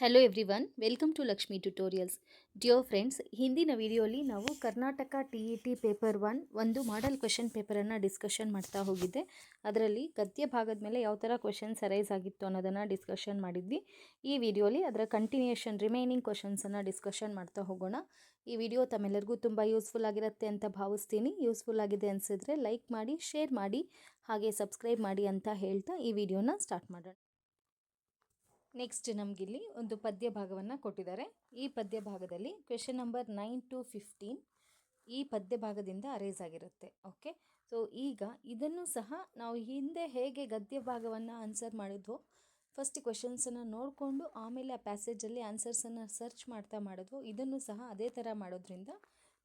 Hello everyone welcome to Lakshmi tutorials dear friends ಹಿಂದಿನ ವಿಡಿಯೋಲಿ ನಾವು Karnataka T E T paper one ಒಂದು model question ಪೇಪರನ್ನು discussion ಮಾಡ್ತಾ ಹೋಗಿದ್ದೆ. ಅದರಲ್ಲಿ ಗದ್ಯ ಭಾಗದ ಮೇಲೆ ಯಾವ ಥರ ಕ್ವೆಶನ್ಸ್ ಅರೈಸ್ ಆಗಿತ್ತು ಅನ್ನೋದನ್ನು ಡಿಸ್ಕಷನ್ ಮಾಡಿದ್ವಿ. ಈ ವಿಡಿಯೋಲಿ ಅದರ ಕಂಟಿನ್ಯೂಯೇಷನ್ ರಿಮೈನಿಂಗ್ ಕ್ವೆಶನ್ಸನ್ನು ಡಿಸ್ಕಷನ್ ಮಾಡ್ತಾ ಹೋಗೋಣ. ಈ ವಿಡಿಯೋ ತಮ್ಮೆಲ್ಲರಿಗೂ ತುಂಬ ಯೂಸ್ಫುಲ್ ಆಗಿರುತ್ತೆ ಅಂತ ಭಾವಿಸ್ತೀನಿ. ಯೂಸ್ಫುಲ್ ಆಗಿದೆ ಅನಿಸಿದ್ರೆ ಲೈಕ್ ಮಾಡಿ ಶೇರ್ ಮಾಡಿ, ಹಾಗೆ ಸಬ್ಸ್ಕ್ರೈಬ್ ಮಾಡಿ ಅಂತ ಹೇಳ್ತಾ ಈ ವಿಡಿಯೋನ ಸ್ಟಾರ್ಟ್ ಮಾಡೋಣ. ನೆಕ್ಸ್ಟ್ ನಮಗಿಲ್ಲಿ ಒಂದು ಪದ್ಯ ಭಾಗವನ್ನು ಕೊಟ್ಟಿದ್ದಾರೆ. ಈ ಪದ್ಯ ಭಾಗದಲ್ಲಿ question number nine to fifteen ಈ ಪದ್ಯ ಭಾಗದಿಂದ ಅರೇಸ್ ಆಗಿರುತ್ತೆ. ಓಕೆ ಸೊ ಈಗ ಇದನ್ನು ಸಹ ನಾವು ಹಿಂದೆ ಹೇಗೆ ಗದ್ಯ ಭಾಗವನ್ನು ಆನ್ಸರ್ ಮಾಡಿದ್ವೋ ಫಸ್ಟ್ ಕ್ವೆಶನ್ಸನ್ನು ನೋಡಿಕೊಂಡು ಆಮೇಲೆ ಆ ಪ್ಯಾಸೇಜಲ್ಲಿ ಆನ್ಸರ್ಸನ್ನು ಸರ್ಚ್ ಮಾಡ್ತಾ ಮಾಡಿದ್ವೋ, ಇದನ್ನು ಸಹ ಅದೇ ಥರ ಮಾಡೋದ್ರಿಂದ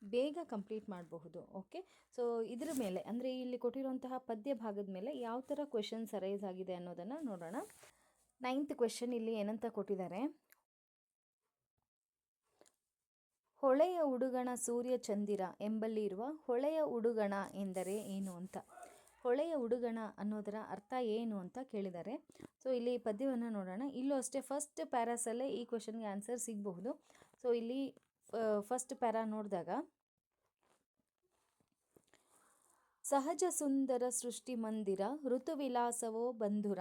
ಬೇಗ ಕಂಪ್ಲೀಟ್ ಮಾಡಬಹುದು. ಓಕೆ ಸೊ ಇದರ ಮೇಲೆ, ಅಂದರೆ ಇಲ್ಲಿ ಕೊಟ್ಟಿರುವಂತಹ ಪದ್ಯ ಭಾಗದ ಮೇಲೆ ಯಾವ ಥರ ಕ್ವೆಶನ್ಸ್ ಅರೈಸ್ ಆಗಿದೆ ಅನ್ನೋದನ್ನು ನೋಡೋಣ. ನೈನ್ತ್ ಕ್ವೆಶನ್ ಇಲ್ಲಿ ಏನಂತ ಕೊಟ್ಟಿದ್ದಾರೆ? ಹೊಳೆಯ ಉಡುಗಣ ಸೂರ್ಯ ಚಂದಿರ ಎಂಬಲ್ಲಿ ಇರುವ ಹೊಳೆಯ ಉಡುಗಣ ಎಂದರೆ ಏನು ಅಂತ? ಹೊಳೆಯ ಉಡುಗಣ ಅನ್ನೋದರ ಅರ್ಥ ಏನು ಅಂತ ಕೇಳಿದ್ದಾರೆ. ಸೊ ಇಲ್ಲಿ ಪದ್ಯವನ್ನು ನೋಡೋಣ. ಇಲ್ಲೂ ಅಷ್ಟೇ ಫಸ್ಟ್ ಪ್ಯಾರಾಸಲ್ಲೇ ಈ ಕ್ವೆಶನ್ಗೆ ಆನ್ಸರ್ ಸಿಗಬಹುದು. ಸೊ ಇಲ್ಲಿ ಫಸ್ಟ್ ಪ್ಯಾರಾ ನೋಡಿದಾಗ, ಸಹಜ ಸುಂದರ ಸೃಷ್ಟಿ ಮಂದಿರ ಋತುವಿಲಾಸವೋ ಬಂಧುರ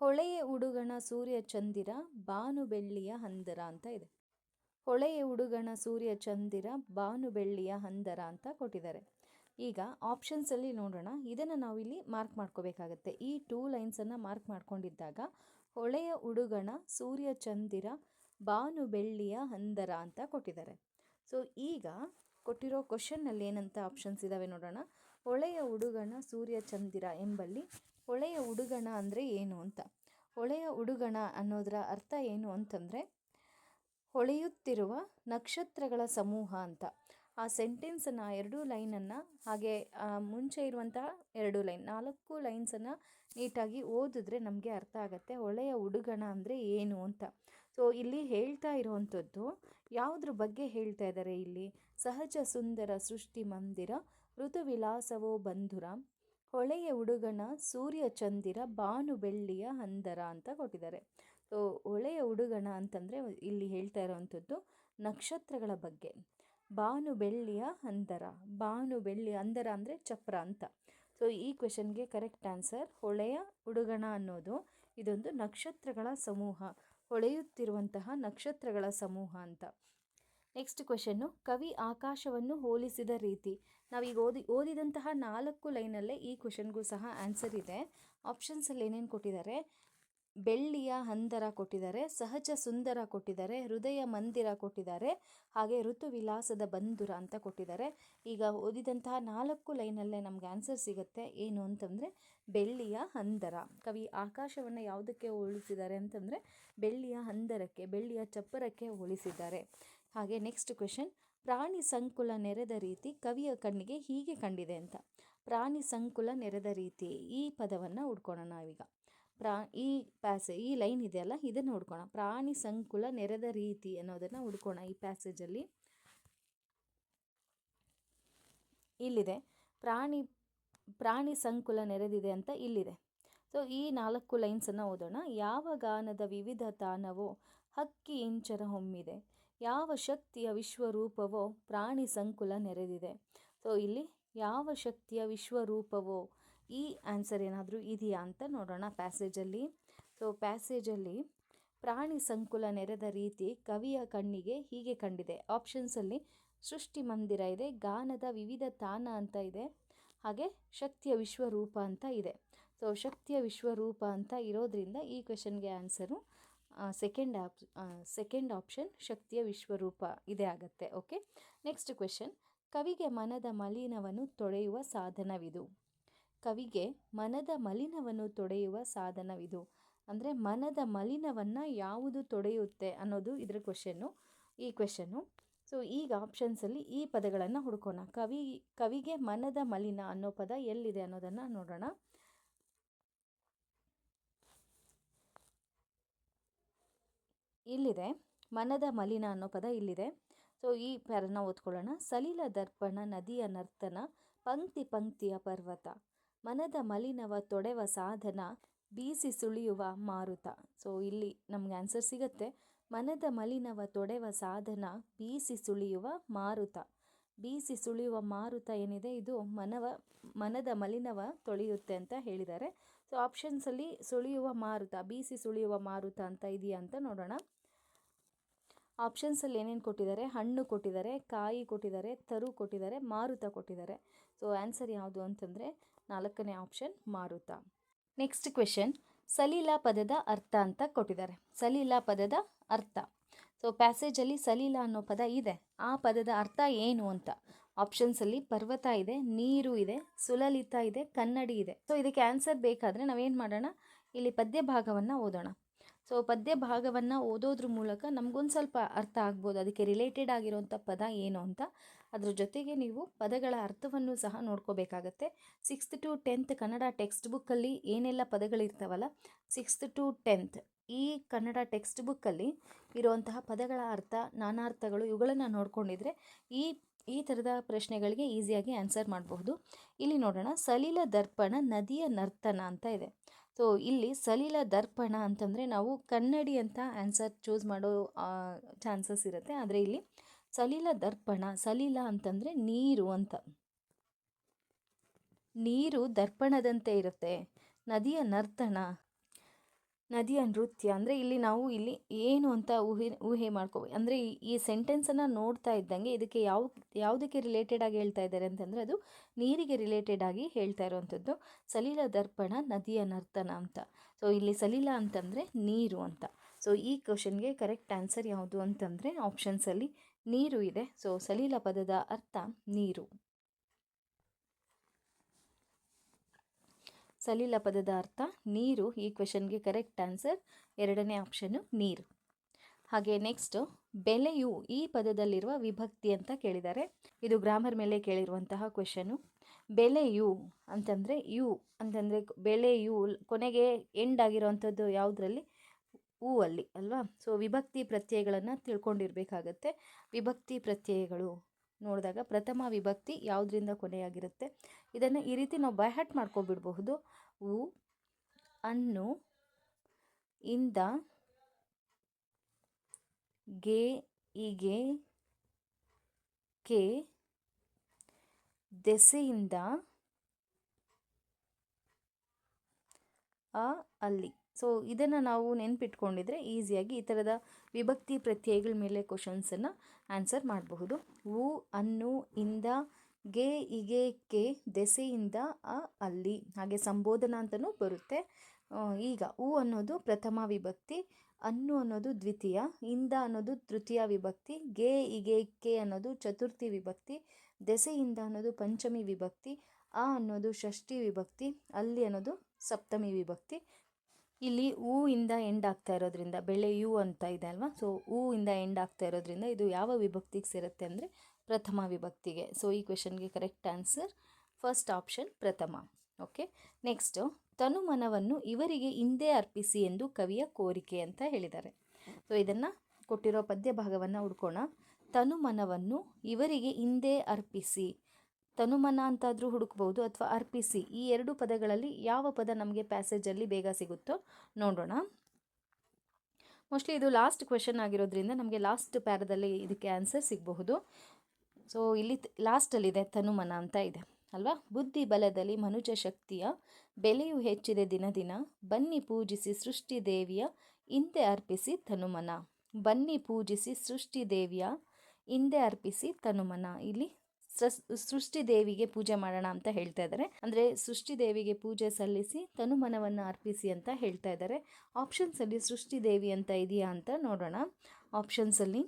ಹೊಳೆಯ ಉಡುಗಣ ಸೂರ್ಯ ಚಂದಿರ ಬಾನು ಬೆಳ್ಳಿಯ ಹಂದರ ಅಂತ ಇದೆ. ಹೊಳೆಯ ಉಡುಗಣ ಸೂರ್ಯ ಚಂದಿರ ಬಾನು ಬೆಳ್ಳಿಯ ಹಂದರ ಅಂತ ಕೊಟ್ಟಿದ್ದಾರೆ. ಈಗ ಆಪ್ಷನ್ಸಲ್ಲಿ ನೋಡೋಣ. ಇದನ್ನು ನಾವಿಲ್ಲಿ ಮಾರ್ಕ್ ಮಾಡ್ಕೋಬೇಕಾಗತ್ತೆ. ಈ ಟೂ ಲೈನ್ಸನ್ನು ಮಾರ್ಕ್ ಮಾಡ್ಕೊಂಡಿದ್ದಾಗ ಹೊಳೆಯ ಉಡುಗಣ ಸೂರ್ಯ ಚಂದಿರ ಬಾನು ಬೆಳ್ಳಿಯ ಹಂದರ ಅಂತ ಕೊಟ್ಟಿದ್ದಾರೆ. ಸೊ ಈಗ ಕೊಟ್ಟಿರೋ ಕ್ವಶನ್ನಲ್ಲಿ ಏನಂತ ಆಪ್ಷನ್ಸ್ ಇದ್ದಾವೆ ನೋಡೋಣ. ಹೊಳೆಯ ಉಡುಗಣ ಸೂರ್ಯ ಚಂದಿರ ಎಂಬಲ್ಲಿ ಹೊಳೆಯ ಉಡುಗಣ ಅಂದರೆ ಏನು ಅಂತ? ಹೊಳೆಯ ಉಡುಗಣ ಅನ್ನೋದರ ಅರ್ಥ ಏನು ಅಂತಂದರೆ, ಹೊಳೆಯುತ್ತಿರುವ ನಕ್ಷತ್ರಗಳ ಸಮೂಹ ಅಂತ. ಆ ಸೆಂಟೆನ್ಸನ್ನು ಎರಡೂ ಲೈನನ್ನು ಹಾಗೆ ಮುಂಚೆ ಇರುವಂತಹ ಎರಡು ಲೈನ್ ನಾಲ್ಕು ಲೈನ್ಸನ್ನು ನೀಟಾಗಿ ಓದಿದ್ರೆ ನಮಗೆ ಅರ್ಥ ಆಗುತ್ತೆ ಹೊಳೆಯ ಉಡುಗಣ ಅಂದರೆ ಏನು ಅಂತ. ಸೊ ಇಲ್ಲಿ ಹೇಳ್ತಾ ಇರುವಂಥದ್ದು, ಯಾವುದ್ರ ಬಗ್ಗೆ ಹೇಳ್ತಾ ಇದ್ದಾರೆ ಇಲ್ಲಿ? ಸಹಜ ಸುಂದರ ಸೃಷ್ಟಿ ಮಂದಿರ, ಋತುವಿಲಾಸವೋ ಬಂಧುರ. ಹೊಳೆಯ ಉಡುಗಣ ಸೂರ್ಯ ಚಂದಿರ ಬಾನು ಬೆಳ್ಳಿಯ ಹಂದರ ಅಂತ ಕೊಟ್ಟಿದ್ದಾರೆ. ಸೊ ಹೊಳೆಯ ಉಡುಗಣ ಅಂತಂದರೆ ಇಲ್ಲಿ ಹೇಳ್ತಾ ಇರೋವಂಥದ್ದು ನಕ್ಷತ್ರಗಳ ಬಗ್ಗೆ. ಬಾನು ಬೆಳ್ಳಿಯ ಹಂದರ, ಬಾನು ಬೆಳ್ಳಿ ಹಂದರ ಅಂದರೆ ಚಪ್ರ ಅಂತ. ಸೊ ಈ ಕ್ವೆಶನ್ಗೆ ಕರೆಕ್ಟ್ ಆನ್ಸರ್ ಹೊಳೆಯ ಉಡುಗಣ ಅನ್ನೋದು ಇದೊಂದು ನಕ್ಷತ್ರಗಳ ಸಮೂಹ, ಹೊಳೆಯುತ್ತಿರುವಂತಹ ನಕ್ಷತ್ರಗಳ ಸಮೂಹ ಅಂತ. ನೆಕ್ಸ್ಟ್ ಕ್ವೆಶನ್ನು ಕವಿ ಆಕಾಶವನ್ನು ಹೋಲಿಸಿದ ರೀತಿ ನಾವೀಗ ಓದಿ, ಓದಿದಂತಹ ನಾಲ್ಕು ಲೈನಲ್ಲೇ ಈ ಕ್ವಶನ್ಗೂ ಸಹ ಆನ್ಸರ್ ಇದೆ. ಆಪ್ಷನ್ಸಲ್ಲಿ ಏನೇನು ಕೊಟ್ಟಿದ್ದಾರೆ? ಬೆಳ್ಳಿಯ ಹಂದರ ಕೊಟ್ಟಿದ್ದಾರೆ, ಸಹಜ ಸುಂದರ ಕೊಟ್ಟಿದ್ದಾರೆ, ಹೃದಯ ಮಂದಿರ ಕೊಟ್ಟಿದ್ದಾರೆ, ಹಾಗೆ ಋತು ವಿಲಾಸದ ಬಂಧುರ ಅಂತ ಕೊಟ್ಟಿದ್ದಾರೆ. ಈಗ ಓದಿದಂತಹ ನಾಲ್ಕು ಲೈನಲ್ಲೇ ನಮ್ಗೆ ಆನ್ಸರ್ ಸಿಗುತ್ತೆ ಏನು ಅಂತಂದರೆ, ಬೆಳ್ಳಿಯ ಹಂದರ. ಕವಿ ಆಕಾಶವನ್ನು ಯಾವುದಕ್ಕೆ ಹೋಲಿಸಿದ್ದಾರೆ ಅಂತಂದರೆ, ಬೆಳ್ಳಿಯ ಹಂದರಕ್ಕೆ, ಬೆಳ್ಳಿಯ ಚಪ್ಪರಕ್ಕೆ ಹೋಲಿಸಿದ್ದಾರೆ. ಹಾಗೆ ನೆಕ್ಸ್ಟ್ ಕ್ವೆಶನ್ ಪ್ರಾಣಿ ಸಂಕುಲ ನೆರೆದ ರೀತಿ ಕವಿಯ ಕಣ್ಣಿಗೆ ಹೀಗೆ ಕಂಡಿದೆ ಅಂತ. ಪ್ರಾಣಿ ಸಂಕುಲ ನೆರೆದ ರೀತಿ ಈ ಪದವನ್ನು ಹುಡ್ಕೋಣ ನಾವೀಗ. ಪ್ರಾ, ಈ ಪ್ಯಾಸೇ ಈ ಲೈನ್ ಇದೆಯಲ್ಲ ಇದನ್ನು ಹುಡ್ಕೋಣ. ಪ್ರಾಣಿ ಸಂಕುಲ ನೆರೆದ ರೀತಿ ಅನ್ನೋದನ್ನು ಹುಡ್ಕೋಣ ಈ ಪ್ಯಾಸೇಜಲ್ಲಿ ಇಲ್ಲಿದೆ. ಪ್ರಾಣಿ ಪ್ರಾಣಿ ಸಂಕುಲ ನೆರೆದಿದೆ ಅಂತ ಇಲ್ಲಿದೆ. ಸೊ ಈ ನಾಲ್ಕು ಲೈನ್ಸನ್ನು ಓದೋಣ. ಯಾವ ಗಾನದ ವಿವಿಧ ತಾನವೋ ಹಕ್ಕಿ ಇಂಚರ ಹೊಮ್ಮಿದೆ. ಯಾವ ಶಕ್ತಿಯ ವಿಶ್ವರೂಪವೋ ಪ್ರಾಣಿ ಸಂಕುಲ ನೆರೆದಿದೆ. ಸೊ ಇಲ್ಲಿ ಯಾವ ಶಕ್ತಿಯ ವಿಶ್ವರೂಪವೋ ಈ ಆನ್ಸರ್ ಏನಾದರೂ ಇದೆಯಾ ಅಂತ ನೋಡೋಣ ಪ್ಯಾಸೇಜಲ್ಲಿ ಸೊ ಪ್ಯಾಸೇಜಲ್ಲಿ ಪ್ರಾಣಿ ಸಂಕುಲ ನೆರೆದ ರೀತಿ ಕವಿಯ ಕಣ್ಣಿಗೆ ಹೀಗೆ ಕಂಡಿದೆ. ಆಪ್ಷನ್ಸಲ್ಲಿ ಸೃಷ್ಟಿ ಮಂದಿರ ಇದೆ, ಗಾನದ ವಿವಿಧ ತಾನ ಅಂತ ಇದೆ, ಹಾಗೆ ಶಕ್ತಿಯ ವಿಶ್ವರೂಪ ಅಂತ ಇದೆ. ಸೊ ಶಕ್ತಿಯ ವಿಶ್ವರೂಪ ಅಂತ ಇರೋದ್ರಿಂದ ಈ ಕ್ವೆಶನ್ಗೆ answer second op second option ಶಕ್ತಿಯ ವಿಶ್ವರೂಪ ಇದೇ ಆಗುತ್ತೆ ಓಕೆ ನೆಕ್ಸ್ಟ್ ಕ್ವೆಶನ್ ಕವಿಗೆ ಮನದ ಮಲಿನವನ್ನು ತೊಳೆಯುವ ಸಾಧನವಿದು. ಕವಿಗೆ ಮನದ ಮಲಿನವನ್ನು ತೊಡೆಯುವ ಸಾಧನವಿದು. ಅಂದರೆ ಮನದ ಮಲಿನವನ್ನು ಯಾವುದು ತೊಡೆಯುತ್ತೆ ಅನ್ನೋದು ಇದರ ಕ್ವೆಶನ್ನು ಈ ಕ್ವೆಶನ್ನು ಸೊ ಈಗ ಆಪ್ಷನ್ಸಲ್ಲಿ ಈ ಪದಗಳನ್ನು ಹುಡ್ಕೋಣ. ಕವಿ, ಕವಿಗೆ ಮನದ ಮಲಿನ ಅನ್ನೋ ಪದ ಎಲ್ಲಿದೆ ಅನ್ನೋದನ್ನು ನೋಡೋಣ. ಇಲ್ಲಿದೆ. ಮನದ ಮಲಿನ ಅನ್ನೋ ಪದ ಇಲ್ಲಿದೆ. ಸೊ ಈ ಪ್ಯಾರನ್ನ ಓದ್ಕೊಳ್ಳೋಣ. ಸಲಿಲ ದರ್ಪಣ ನದಿಯ ನರ್ತನ ಪಂಕ್ತಿ ಪಂಕ್ತಿಯ ಪರ್ವತ. ಮನದ ಮಲಿನವ ತೊಡೆವ ಸಾಧನ ಬೀಸಿ ಸುಳಿಯುವ ಮಾರುತ. ಸೊ ಇಲ್ಲಿ ನಮಗೆ ಆನ್ಸರ್ ಸಿಗುತ್ತೆ. ಮನದ ಮಲಿನವ ತೊಡೆವ ಸಾಧನ ಬೀಸಿ ಸುಳಿಯುವ ಮಾರುತ. ಬೀಸಿ ಸುಳಿಯುವ ಮಾರುತ ಏನಿದೆ? ಇದು ಮನವ, ಮನದ ಮಲಿನವ ತೊಳೆಯುತ್ತೆ ಅಂತ ಹೇಳಿದ್ದಾರೆ. ಸೊ ಆಪ್ಷನ್ಸಲ್ಲಿ ಸುಳಿಯುವ ಮಾರುತ, ಬೀಸಿ ಸುಳಿಯುವ ಮಾರುತ ಅಂತ ಇದೆಯಾ ಅಂತ ನೋಡೋಣ. ಆಪ್ಷನ್ಸಲ್ಲಿ ಏನೇನು ಕೊಟ್ಟಿದ್ದಾರೆ? ಹಣ್ಣು ಕೊಟ್ಟಿದ್ದಾರೆ, ಕಾಯಿ ಕೊಟ್ಟಿದ್ದಾರೆ, ತರು ಕೊಟ್ಟಿದ್ದಾರೆ, ಮಾರುತ ಕೊಟ್ಟಿದ್ದಾರೆ. ಸೊ ಆನ್ಸರ್ ಯಾವುದು ಅಂತಂದರೆ ನಾಲ್ಕನೇ ಆಪ್ಷನ್ ಮಾರುತ. ನೆಕ್ಸ್ಟ್ ಕ್ವೆಶನ್ ಸಲೀಲ ಪದದ ಅರ್ಥ ಅಂತ ಕೊಟ್ಟಿದ್ದಾರೆ. ಸಲೀಲ ಪದದ ಅರ್ಥ. ಸೊ ಪ್ಯಾಸೇಜಲ್ಲಿ ಸಲೀಲ ಅನ್ನೋ ಪದ ಇದೆ. ಆ ಪದದ ಅರ್ಥ ಏನು ಅಂತ? ಆಪ್ಷನ್ಸಲ್ಲಿ ಪರ್ವತ ಇದೆ, ನೀರು ಇದೆ, ಸುಲಲಿತ ಇದೆ, ಕನ್ನಡಿ ಇದೆ. ಸೊ ಇದಕ್ಕೆ ಆನ್ಸರ್ ಬೇಕಾದರೆ ನಾವೇನು ಮಾಡೋಣ? ಇಲ್ಲಿ ಪದ್ಯ ಭಾಗವನ್ನು ಓದೋಣ. ಸೊ ಪದ್ಯ ಭಾಗವನ್ನು ಓದೋದ್ರ ಮೂಲಕ ನಮಗೊಂದು ಸ್ವಲ್ಪ ಅರ್ಥ ಆಗ್ಬೋದು. ಅದಕ್ಕೆ ರಿಲೇಟೆಡ್ ಆಗಿರೋಂಥ ಪದ ಏನು ಅಂತ. ಅದ್ರ ಜೊತೆಗೆ ನೀವು ಪದಗಳ ಅರ್ಥವನ್ನು ಸಹ ನೋಡ್ಕೋಬೇಕಾಗತ್ತೆ. Sixth to tenth Kannada text ಬುಕ್ಕಲ್ಲಿ ಏನೆಲ್ಲ ಪದಗಳಿರ್ತಾವಲ್ಲ ಸಿಕ್ಸ್ತ್ ಟು ಟೆಂತ್ ಈ ಕನ್ನಡ ಟೆಕ್ಸ್ಟ್ ಬುಕ್ಕಲ್ಲಿ ಇರುವಂತಹ ಪದಗಳ ಅರ್ಥ, ನಾನಾರ್ಥಗಳು ಇವುಗಳನ್ನು ನೋಡ್ಕೊಂಡಿದ್ರೆ ಈ ಈ ಥರದ ಪ್ರಶ್ನೆಗಳಿಗೆ ಈಸಿಯಾಗಿ ಆನ್ಸರ್ ಮಾಡಬಹುದು. ಇಲ್ಲಿ ನೋಡೋಣ, ಸಲೀಲ ದರ್ಪಣ ನದಿಯ ನರ್ತನ ಅಂತ ಇದೆ. ಸೊ ಇಲ್ಲಿ ಸಲಿಲ ದರ್ಪಣ ಅಂತಂದರೆ ನಾವು ಕನ್ನಡಿ ಅಂತ ಆನ್ಸರ್ ಚೂಸ್ ಮಾಡೋ ಚಾನ್ಸಸ್ ಇರುತ್ತೆ. ಆದರೆ ಇಲ್ಲಿ ಸಲಿಲ ದರ್ಪಣ, ಸಲಿಲ ಅಂತಂದರೆ ನೀರು ಅಂತ. ನೀರು ದರ್ಪಣದಂತೆ ಇರುತ್ತೆ. ನದಿಯ ನರ್ತನ ನದಿಯ ನೃತ್ಯ, ಅಂದರೆ ಇಲ್ಲಿ ನಾವು ಇಲ್ಲಿ ಏನು ಅಂತ ಊಹೆ ಊಹೆ ಮಾಡ್ಕೋ ಅಂದರೆ ಈ ಸೆಂಟೆನ್ಸನ್ನು ನೋಡ್ತಾ ಇದ್ದಂಗೆ ಇದಕ್ಕೆ ಯಾವ, ಯಾವುದಕ್ಕೆ ರಿಲೇಟೆಡ್ ಆಗಿ ಹೇಳ್ತಾ ಇದ್ದಾರೆ ಅಂತಂದರೆ ಅದು ನೀರಿಗೆ ರಿಲೇಟೆಡ್ ಆಗಿ ಹೇಳ್ತಾ ಇರುವಂಥದ್ದು. ಸಲೀಲ ದರ್ಪಣ ನದಿಯ ನರ್ತನ ಅಂತ. ಸೊ ಇಲ್ಲಿ ಸಲೀಲ ಅಂತಂದರೆ ನೀರು ಅಂತ. ಸೊ ಈ ಕ್ವಶನ್ಗೆ ಕರೆಕ್ಟ್ ಆನ್ಸರ್ ಯಾವುದು ಅಂತಂದರೆ ಆಪ್ಷನ್ಸಲ್ಲಿ ನೀರು ಇದೆ. ಸೊ ಸಲೀಲ ಪದದ ಅರ್ಥ ನೀರು. ಸಲಿಲ ಪದದ ಅರ್ಥ ನೀರು ಈ ಕ್ವೆಶನ್ಗೆ ಕರೆಕ್ಟ್ ಆನ್ಸರ್ ಎರಡನೇ ಆಪ್ಷನ್ನು ನೀರು. ಹಾಗೆ ನೆಕ್ಸ್ಟು ಬೆಲೆಯು ಈ ಪದದಲ್ಲಿರುವ ವಿಭಕ್ತಿ ಅಂತ ಕೇಳಿದ್ದಾರೆ. ಇದು ಗ್ರಾಮರ್ ಮೇಲೆ ಕೇಳಿರುವಂತಹ ಕ್ವೆಶನು ಬೆಲೆಯು ಅಂತಂದರೆ ಯು, ಅಂತಂದರೆ ಬೆಲೆಯು ಕೊನೆಗೆ ಎಂಡ್ ಆಗಿರುವಂಥದ್ದು ಯಾವುದರಲ್ಲಿ? ಹೂ ಅಲ್ಲಿ, ಅಲ್ವಾ? ಸೊ ವಿಭಕ್ತಿ ಪ್ರತ್ಯಯಗಳನ್ನು ತಿಳ್ಕೊಂಡಿರಬೇಕಾಗತ್ತೆ. ವಿಭಕ್ತಿ ಪ್ರತ್ಯಯಗಳು. ನೋಡಿದಾಗ ಪ್ರಥಮ ವಿಭಕ್ತಿ ಯಾವುದರಿಂದ ಕೊನೆಯಾಗಿರುತ್ತೆ? ಇದನ್ನು ಈ ರೀತಿ ನಾವು ಬೈಹಟ್ ಮಾಡ್ಕೊಬಿಡ್ಬಹುದು. ಉ, ಅನ್ನು, ಇಂದ, ಗೆ ಈಗೆ ಕೆ, ದೆಸೆಯಿಂದ ಆ ಅಲ್ಲಿ. ಸೊ ಇದನ್ನು ನಾವು ನೆನ್ಪಿಟ್ಕೊಂಡಿದ್ರೆ ಈಸಿಯಾಗಿ ಈ ಥರದ ವಿಭಕ್ತಿ ಪ್ರತ್ಯಯಗಳ ಮೇಲೆ ಕ್ವಶನ್ಸನ್ನು ಆನ್ಸರ್ ಮಾಡಬಹುದು. ಉ ಅನ್ನು, ಇಂದ, ಗೆ, ಇಗೆ, ಕೆ, ದೆಸೆಯಿಂದ, ಅ, ಅಲ್ಲಿ. ಹಾಗೆ ಸಂಬೋಧನಾ ಅಂತಲೂ ಬರುತ್ತೆ. ಈಗ ಉ ಅನ್ನೋದು ಪ್ರಥಮ ವಿಭಕ್ತಿ, ಅನ್ನು ಅನ್ನೋದು ದ್ವಿತೀಯ, ಇಂದ ಅನ್ನೋದು ತೃತೀಯ ವಿಭಕ್ತಿ, ಗೆ, ಇಗೆ, ಕೆ ಅನ್ನೋದು ಚತುರ್ಥಿ ವಿಭಕ್ತಿ, ದೆಸೆಯಿಂದ ಅನ್ನೋದು ಪಂಚಮಿ ವಿಭಕ್ತಿ ಆ ಅನ್ನೋದು ಷಷ್ಠಿ ವಿಭಕ್ತಿ, ಅಲ್ಲಿ ಅನ್ನೋದು ಸಪ್ತಮಿ ವಿಭಕ್ತಿ. ಇಲ್ಲಿ ಹೂವಿಂದ ಎಂಡ್ ಆಗ್ತಾ ಇರೋದ್ರಿಂದ, ಬೆಳೆ ಯು ಅಂತ ಇದೆ ಅಲ್ವಾ? ಸೊ ಹೂ ಇಂದ ಎಂಡ್ ಆಗ್ತಾ ಇರೋದ್ರಿಂದ ಇದು ಯಾವ ವಿಭಕ್ತಿಗೆ ಸೇರುತ್ತೆ ಅಂದರೆ ಪ್ರಥಮ ವಿಭಕ್ತಿಗೆ. ಸೊ ಈ ಕ್ವೆಶನ್ಗೆ ಕರೆಕ್ಟ್ ಆನ್ಸರ್ ಫಸ್ಟ್ ಆಪ್ಷನ್ ಪ್ರಥಮ. ಓಕೆ ನೆಕ್ಸ್ಟು ತನುಮನವನ್ನು ಇವರಿಗೆ ಹಿಂದೆ ಅರ್ಪಿಸಿ ಎಂದು ಕವಿಯ ಕೋರಿಕೆ ಅಂತ ಹೇಳಿದ್ದಾರೆ. ಸೊ ಇದನ್ನು ಕೊಟ್ಟಿರೋ ಪದ್ಯ ಭಾಗವನ್ನು ಹುಡ್ಕೋಣ ತನುಮನವನ್ನು ಇವರಿಗೆ ಹಿಂದೆ ಅರ್ಪಿಸಿ ತನುಮನ ಅಂತಾದರೂ ಹುಡುಕ್ಬೋದು ಅಥವಾ ಅರ್ಪಿಸಿ ಈ ಎರಡು ಪದಗಳಲ್ಲಿ ಯಾವ ಪದ ನಮಗೆ ಪ್ಯಾಸೇಜಲ್ಲಿ ಬೇಗ ಸಿಗುತ್ತೋ ನೋಡೋಣ. ಮೋಸ್ಟ್ಲಿ ಇದು ಲಾಸ್ಟ್ ಕ್ವೆಶನ್ ಆಗಿರೋದ್ರಿಂದ ನಮಗೆ ಲಾಸ್ಟ್ ಪ್ಯಾರದಲ್ಲಿ ಇದಕ್ಕೆ ಆನ್ಸರ್ ಸಿಗಬಹುದು. ಸೊ ಇಲ್ಲಿ ಲಾಸ್ಟಲ್ಲಿದೆ ತನುಮನ ಅಂತ ಇದೆ, ಅಲ್ವಾ? ಬುದ್ಧಿ ಬಲದಲ್ಲಿ ಮನುಜ ಶಕ್ತಿಯ, ಬೆಲೆಯು ಹೆಚ್ಚಿದೆ ದಿನ ದಿನ, ಬನ್ನಿ ಪೂಜಿಸಿ ಸೃಷ್ಟಿ ದೇವಿಯ, ಹಿಂದೆ ಅರ್ಪಿಸಿ ತನುಮನ. ಬನ್ನಿ ಪೂಜಿಸಿ ಸೃಷ್ಟಿ ದೇವಿಯ, ಹಿಂದೆ ಅರ್ಪಿಸಿ ತನುಮನ. ಇಲ್ಲಿ ಸೃಷ್ಟಿ ದೇವಿಗೆ ಪೂಜೆ ಮಾಡೋಣ ಅಂತ ಹೇಳ್ತಾ ಇದ್ದಾರೆ. ಅಂದರೆ ಸೃಷ್ಟಿ ದೇವಿಗೆ ಪೂಜೆ ಸಲ್ಲಿಸಿ ತನುಮನವನ್ನು ಅರ್ಪಿಸಿ ಅಂತ ಹೇಳ್ತಾ ಇದ್ದಾರೆ. ಆಪ್ಷನ್ಸಲ್ಲಿ ಸೃಷ್ಟಿ ದೇವಿ ಅಂತ ಇದೆಯಾ ಅಂತ ನೋಡೋಣ. ಆಪ್ಷನ್ಸಲ್ಲಿ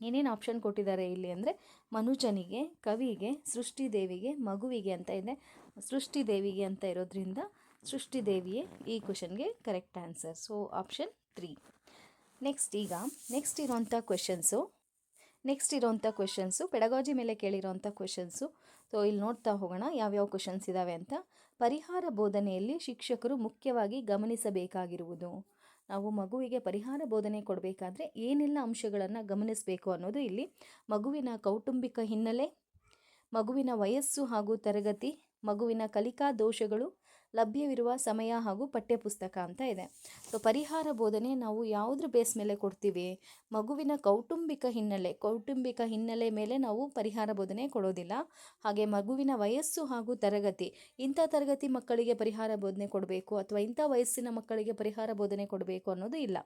ಏನೇನು ಆಪ್ಷನ್ ಕೊಟ್ಟಿದ್ದಾರೆ ಇಲ್ಲಿ ಅಂದರೆ ಮನುಜನಿಗೆ, ಕವಿಗೆ, ಸೃಷ್ಟಿ ದೇವಿಗೆ, ಮಗುವಿಗೆ ಅಂತ ಇದೆ. ಸೃಷ್ಟಿ ದೇವಿಗೆ ಅಂತ ಇರೋದ್ರಿಂದ ಸೃಷ್ಟಿ ದೇವಿಯೇ ಈ ಕ್ವಶನ್ಗೆ correct answer so option three next ಈಗ ನೆಕ್ಸ್ಟ್ ಇರೋಂಥ ಕ್ವೆಶನ್ಸು ನೆಕ್ಸ್ಟ್ ಇರೋವಂಥ ಕ್ವೆಶನ್ಸು ಪೆಡಗಾಜಿ ಮೇಲೆ ಕೇಳಿರೋವಂಥ ಕ್ವೆಶನ್ಸು ಸೊ ಇಲ್ಲಿ ನೋಡ್ತಾ ಹೋಗೋಣ ಯಾವ್ಯಾವ ಕ್ವೆಶನ್ಸ್ ಇದ್ದಾವೆ ಅಂತ. ಪರಿಹಾರ ಬೋಧನೆಯಲ್ಲಿ ಶಿಕ್ಷಕರು ಮುಖ್ಯವಾಗಿ ಗಮನಿಸಬೇಕಾಗಿರುವುದು. ನಾವು ಮಗುವಿಗೆ ಪರಿಹಾರ ಬೋಧನೆ ಕೊಡಬೇಕಾದ್ರೆ ಏನೆಲ್ಲ ಅಂಶಗಳನ್ನು ಗಮನಿಸಬೇಕು ಅನ್ನೋದು ಇಲ್ಲಿ ಮಗುವಿನ ಕೌಟುಂಬಿಕ ಹಿನ್ನೆಲೆ, ಮಗುವಿನ ವಯಸ್ಸು ಹಾಗೂ ತರಗತಿ, ಮಗುವಿನ ಕಲಿಕಾ ದೋಷಗಳು ಲಭ್ಯವಿರುವ ಸಮಯ ಹಾಗೂ ಪಠ್ಯಪುಸ್ತಕ ಅಂತ ಇದೆ. ಸೊ, ಪರಿಹಾರ ಬೋಧನೆ ನಾವು ಯಾವುದ್ರ ಬೇಸ್ ಮೇಲೆ ಕೊಡ್ತೀವಿ? ಮಗುವಿನ ಕೌಟುಂಬಿಕ ಹಿನ್ನೆಲೆ ಕೌಟುಂಬಿಕ ಹಿನ್ನೆಲೆ ಮೇಲೆ ನಾವು ಪರಿಹಾರ ಬೋಧನೆ ಕೊಡೋದಿಲ್ಲ. ಹಾಗೆ ಮಗುವಿನ ವಯಸ್ಸು ಹಾಗೂ ತರಗತಿ, ಇಂಥ ತರಗತಿ ಮಕ್ಕಳಿಗೆ ಪರಿಹಾರ ಬೋಧನೆ ಕೊಡಬೇಕು ಅಥವಾ ಇಂಥ ವಯಸ್ಸಿನ ಮಕ್ಕಳಿಗೆ ಪರಿಹಾರ ಬೋಧನೆ ಕೊಡಬೇಕು ಅನ್ನೋದು ಇಲ್ಲ.